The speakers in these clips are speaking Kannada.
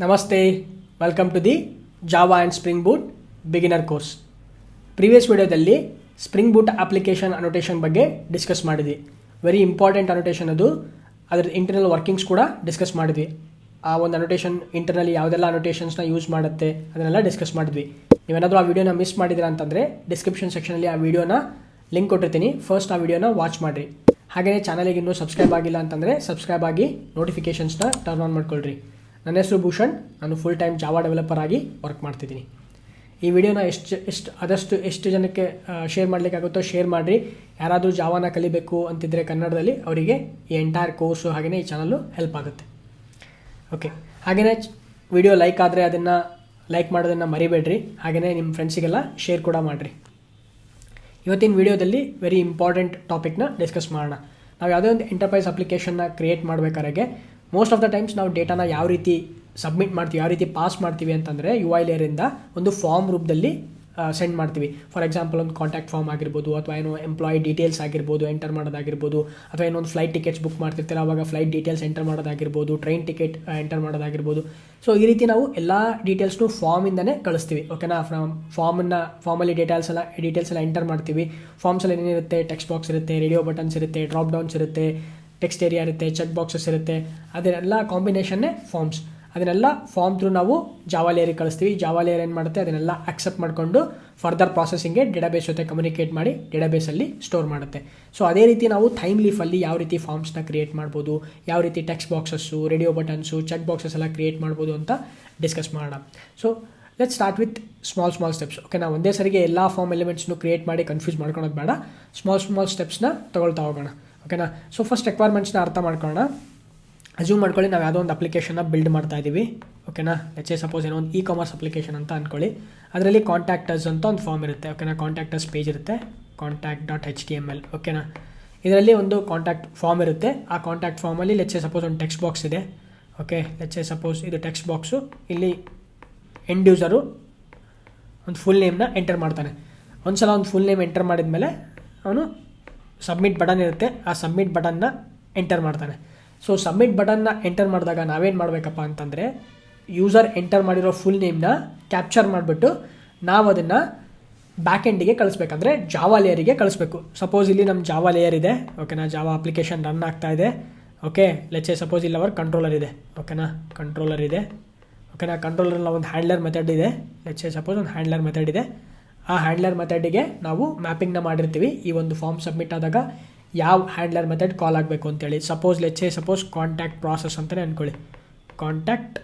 ನಮಸ್ತೆ welcome to the Java and Spring Boot beginner course previous ವಿಡಿಯೋದಲ್ಲಿ ಸ್ಪ್ರಿಂಗ್ ಬೂಟ್ ಅಪ್ಲಿಕೇಶನ್ ಅನೋಟೇಷನ್ ಬಗ್ಗೆ ಡಿಸ್ಕಸ್ ಮಾಡಿದ್ವಿ. ವೆರಿ ಇಂಪಾರ್ಟೆಂಟ್ ಅನೋಟೇಷನ್ ಅದು. ಅದರ ಇಂಟರ್ನಲ್ ವರ್ಕಿಂಗ್ಸ್ ಕೂಡ ಡಿಸ್ಕಸ್ ಮಾಡಿದ್ವಿ. ಆ ಒಂದು ಅನೋಟೇಷನ್ ಇಂಟರ್ನಲ್ಲಿ ಯಾವುದೆಲ್ಲ ಅನೋಟೇಷನ್ಸ್ನ ಯೂಸ್ ಮಾಡುತ್ತೆ ಅದನ್ನೆಲ್ಲ ಡಿಸ್ಕಸ್ ಮಾಡಿದ್ವಿ. ನೀವೇನಾದರೂ ಆ ವಿಡಿಯೋನ ಮಿಸ್ ಮಾಡಿದ್ರೆ ಅಂತಂದರೆ ಡಿಸ್ಕ್ರಿಪ್ಷನ್ ಸೆಕ್ಷನಲ್ಲಿ ಆ ವಿಡಿಯೋನ ಲಿಂಕ್ ಕೊಟ್ಟಿರ್ತೀನಿ. ಫಸ್ಟ್ ಆ ವಿಡಿಯೋನ ವಾಚ್ ಮಾಡಿರಿ. ಹಾಗೆಯೇ ಚಾನಲಿಗೆ ಇನ್ನೂ ಸಬ್ಸ್ಕ್ರೈಬ್ ಆಗಿಲ್ಲ ಅಂತಂದರೆ ಸಬ್ಸ್ಕ್ರೈಬ್ ಆಗಿ ನೋಟಿಫಿಕೇಷನ್ಸ್ನ ಟರ್ನ್ ಆನ್ ಮಾಡ್ಕೊಳ್ರಿ. ನನ್ನ ಹೆಸರು ಭೂಷಣ್. ನಾನು ಫುಲ್ ಟೈಮ್ ಜಾವಾ ಡೆವಲಪರ್ ಆಗಿ ವರ್ಕ್ ಮಾಡ್ತಿದ್ದೀನಿ. ಈ ವಿಡಿಯೋನ ಎಷ್ಟು ಎಷ್ಟು, ಆದಷ್ಟು ಎಷ್ಟು ಜನಕ್ಕೆ ಶೇರ್ ಮಾಡಲಿಕ್ಕಾಗುತ್ತೋ ಶೇರ್ ಮಾಡಿರಿ. ಯಾರಾದರೂ ಜಾವಾನ ಕಲಿಬೇಕು ಅಂತಿದ್ದರೆ ಕನ್ನಡದಲ್ಲಿ ಅವರಿಗೆ ಈ ಎಂಟೈರ್ ಕೋರ್ಸು ಹಾಗೆಯೇ ಈ ಚಾನಲ್ಲು ಹೆಲ್ಪ್ ಆಗುತ್ತೆ. ಓಕೆ ಹಾಗೆಯೇ ವಿಡಿಯೋ ಲೈಕ್ ಆದರೆ ಅದನ್ನು ಲೈಕ್ ಮಾಡೋದನ್ನು ಮರಿಬೇಡ್ರಿ. ಹಾಗೆಯೇ ನಿಮ್ಮ ಫ್ರೆಂಡ್ಸಿಗೆಲ್ಲ ಶೇರ್ ಕೂಡ ಮಾಡಿರಿ. ಇವತ್ತಿನ ವಿಡಿಯೋದಲ್ಲಿ ವೆರಿ ಇಂಪಾರ್ಟೆಂಟ್ ಟಾಪಿಕ್ನ ಡಿಸ್ಕಸ್ ಮಾಡೋಣ. ನಾವು ಯಾವುದೇ ಒಂದು ಎಂಟರ್ಪ್ರೈಸ್ ಅಪ್ಲಿಕೇಶನ್ನ ಕ್ರಿಯೇಟ್ ಮಾಡಬೇಕಾದ್ರೆ ಮೋಸ್ಟ್ ಆಫ್ ದ ಟೈಮ್ಸ್ ನಾವು ಡೇಟಾನ ಯಾವ ರೀತಿ ಸಬ್ಮಿಟ್ ಮಾಡ್ತೀವಿ, ಯಾವ ರೀತಿ ಪಾಸ್ ಮಾಡ್ತೀವಿ ಅಂತಂದರೆ ಯು ಐ ಲೇರಿಂದ ಒಂದು ಫಾರ್ಮ್ ರೂಪದಲ್ಲಿ ಸೆಂಡ್ ಮಾಡ್ತೀವಿ. ಫಾರ್ ಎಕ್ಸಾಂಪಲ್ ಒಂದು ಕಾಂಟ್ಯಾಕ್ಟ್ ಫಾರ್ಮ್ ಆಗಿರ್ಬೋದು ಅಥವಾ ಏನೋ ಎಂಪ್ಲಾಯಿ ಡೀಟೇಲ್ಸ್ ಆಗಿರ್ಬೋದು ಎಂಟರ್ ಮಾಡೋದಾಗಿರ್ಬೋದು, ಅಥವಾ ಏನೋ ಒಂದು ಫ್ಲೈಟ್ ಟಿಕೆಟ್ಸ್ ಬುಕ್ ಮಾಡ್ತಿರ್ತೀರ, ಅವಾಗ ಫ್ಲೈಟ್ ಡೀಟೇಲ್ಸ್ ಎಂಟರ್ ಮಾಡೋದಾಗಿರ್ಬೋದು ಟ್ರೈನ್ ಟಿಕೆಟ್ ಎಂಟರ್ ಮಾಡೋದಾಗಿರ್ಬೋದು. ಸೊ ಈ ರೀತಿ ನಾವು ಎಲ್ಲ ಡೀಟೇಲ್ಸ್ನು ಫಾರ್ಮಿಂದನೇ ಕಳಿಸ್ತೀವಿ ಓಕೆನಾ ಫ್ರಮ್ ಫಾರ್ಮನ್ನು ಫಾರ್ಮಲ್ಲಿ ಡೀಟೇಲ್ಸ್ ಎಲ್ಲ ಡೀಟೇಲ್ಸ್ ಎಲ್ಲ ಎಂಟರ್ ಮಾಡ್ತೀವಿ. ಫಾರ್ಮ್ಸಲ್ಲಿ ಏನೇನಿರುತ್ತೆ? ಟೆಕ್ಸ್ಟ್ ಬಾಕ್ಸ್ ಇರುತ್ತೆ ರೇಡಿಯೋ ಬಟನ್ಸ್ ಇರುತ್ತೆ ಡ್ರಾಪ್ ಡೌನ್ಸ್ ಇರುತ್ತೆ ಟೆಕ್ಸ್ಟ್ ಏರಿಯಾ ಇರುತ್ತೆ ಚೆಕ್ ಬಾಕ್ಸಸ್ ಇರುತ್ತೆ, ಅದನ್ನೆಲ್ಲ ಕಾಂಬಿನೇಷನ್ನೇ ಫಾರ್ಮ್ಸ್ ಅದನ್ನೆಲ್ಲ ಫಾರ್ಮ್ ಥ್ರೂ ನಾವು ಜಾವಾ ಲೇಯರಿಗೆ ಕಳಿಸ್ತೀವಿ. ಜಾವಾ ಲೇಯರ್ ಏನು ಮಾಡುತ್ತೆ? ಅದನ್ನೆಲ್ಲ ಅಕ್ಸೆಪ್ಟ್ ಮಾಡಿಕೊಂಡು ಫರ್ದರ್ ಪ್ರಾಸೆಸಿಂಗ್ಗೆ ಡೇಟಾಬೇಸ್ ಜೊತೆ ಕಮ್ಯುನಿಕೇಟ್ ಮಾಡಿ ಡೇಟಾಬೇಸಲ್ಲಿ ಸ್ಟೋರ್ ಮಾಡುತ್ತೆ. ಸೊ ಅದೇ ರೀತಿ ನಾವು ಥೈಮ್ ಲೀಫಲ್ಲಿ ಯಾವ ರೀತಿ ಫಾರ್ಮ್ಸ್ನ ಕ್ರಿಯೇಟ್ ಮಾಡ್ಬೋದು, ಯಾವ ರೀತಿ text boxes radio buttons check boxes ಎಲ್ಲ ಕ್ರಿಯೇಟ್ ಮಾಡ್ಬೋದು ಅಂತ ಡಿಸ್ಕಸ್ ಮಾಡೋಣ. So let start with small small steps okay ನಾವು ಒಂದೇ ಸರಿಗೆ ಎಲ್ಲ ಫಾರ್ಮ್ ಎಲಿಮೆಂಟ್ಸ್ನು ಕ್ರಿಯೇಟ್ ಮಾಡಿ ಕನ್ಫ್ಯೂಸ್ ಮಾಡ್ಕೊಳೋದು ಬೇಡ. ಸ್ಮಾಲ್ ಸ್ಮಾಲ್ ಸ್ಟೆಪ್ಸ್ನ ತೊಗೊಳ್ತಾ ಹೋಗೋಣ. ಓಕೆನಾ? ಸೊ ಫಸ್ಟ್ ರಿಕ್ವೈರ್ಮೆಂಟ್ಸ್ನ ಅರ್ಥ ಮಾಡ್ಕೊಳ್ಳೋಣ. ಅಸ್ಯೂಮ್ ಮಾಡ್ಕೊಳ್ಳಿ, ನಾವು ಯಾವುದೋ ಒಂದು ಅಪ್ಲಿಕೇಶನ್ನ ಬಿಲ್ಡ್ ಮಾಡ್ತಾ ಇದ್ದೀವಿ ಓಕೆನಾ? ಲೆಚ್ಚೆ ಸಪೋಸ್ ಏನೋ ಒಂದು ಇ ಕಾಮರ್ಸ್ ಅಪ್ಲಿಕೇಶನ್ ಅಂತ ಅಂದ್ಕೊಳ್ಳಿ ಅದರಲ್ಲಿ ಕಾಂಟ್ಯಾಕ್ಟರ್ಸ್ ಅಂತ ಒಂದು ಫಾರ್ಮ್ ಇರುತ್ತೆ. ಓಕೆನಾ? ಕಾಂಟ್ಯಾಕ್ಟರ್ಸ್ ಪೇಜ್ ಇರುತ್ತೆ. Contact dot H T M L ಓಕೆನಾ? ಇದರಲ್ಲಿ ಒಂದು ಕಾಂಟ್ಯಾಕ್ಟ್ ಫಾರ್ಮ್ ಇರುತ್ತೆ. ಆ ಕಾಂಟ್ಯಾಕ್ಟ್ ಫಾರ್ಮಲ್ಲಿ ಲೆಚ್ಚೆ ಸಪೋಸ್ ಒಂದು ಟೆಕ್ಸ್ಟ್ ಬಾಕ್ಸ್ ಇದೆ. ಓಕೆ? ಲೆಚ್ಚೆ ಸಪೋಸ್ ಇದು ಟೆಕ್ಸ್ಟ್ ಬಾಕ್ಸು ಇಲ್ಲಿ ಎಂಡ್ ಯೂಸರು ಒಂದು ಫುಲ್ ನೇಮ್ನ ಎಂಟರ್ ಮಾಡ್ತಾನೆ. ಒಂದು ಸಲ ಒಂದು ಫುಲ್ ನೇಮ್ ಎಂಟರ್ ಮಾಡಿದ ಮೇಲೆ ಅವನು ಸಬ್ಮಿಟ್ ಬಟನ್ ಇರುತ್ತೆ, ಆ ಸಬ್ಮಿಟ್ ಬಟನ್ನ ಎಂಟರ್ ಮಾಡ್ತಾನೆ. ಸೊ ಸಬ್ಮಿಟ್ ಬಟನ್ನ ಎಂಟರ್ ಮಾಡಿದಾಗ ನಾವೇನು ಮಾಡಬೇಕಪ್ಪ ಅಂತಂದರೆ ಯೂಸರ್ ಎಂಟರ್ ಮಾಡಿರೋ ಫುಲ್ ನೇಮ್ನ ಕ್ಯಾಪ್ಚರ್ ಮಾಡಿಬಿಟ್ಟು ನಾವು ಅದನ್ನು ಬ್ಯಾಕ್ ಎಂಡಿಗೆ ಕಳಿಸ್ಬೇಕಂದ್ರೆ ಜಾವಾ ಲೇಯರಿಗೆ ಕಳಿಸ್ಬೇಕು. ಸಪೋಸ್ ಇಲ್ಲಿ ನಮ್ಮ ಜಾವಾ ಲೇಯರ್ ಇದೆ ಓಕೆನಾ ಜಾವಾ ಅಪ್ಲಿಕೇಶನ್ ರನ್ ಆಗ್ತಾ ಇದೆ ಓಕೆ ಲೆಚ್ಚೆ ಸಪೋಸ್ ಇಲ್ಲಿ ಅವರ್ ಕಂಟ್ರೋಲರ್ ಇದೆ ಓಕೆನಾ ಕಂಟ್ರೋಲರ್ ಇದೆ ಓಕೆನಾ ಕಂಟ್ರೋಲರ್ನ ಒಂದು ಹ್ಯಾಂಡ್ಲರ್ ಮೆಥಡ್ ಇದೆ. ಲೆಚ್ಚೆ ಸಪೋಸ್ ಒಂದು ಹ್ಯಾಂಡ್ಲರ್ ಮೆಥಡ್ ಇದೆ. ಆ ಹ್ಯಾಂಡ್ಲರ್ ಮೆಥಡಿಗೆ ನಾವು ಮ್ಯಾಪಿಂಗ್ನ ಮಾಡಿರ್ತೀವಿ. ಈ ಒಂದು ಫಾರ್ಮ್ ಸಬ್ಮಿಟ್ ಆದಾಗ ಯಾವ ಹ್ಯಾಂಡ್ಲರ್ ಮೆಥಡ್ ಕಾಲ್ ಆಗಬೇಕು ಅಂತೇಳಿ. Suppose let's say suppose contact process ಅಂತಲೇ ಅಂದ್ಕೊಳ್ಳಿ ಕಾಂಟ್ಯಾಕ್ಟ್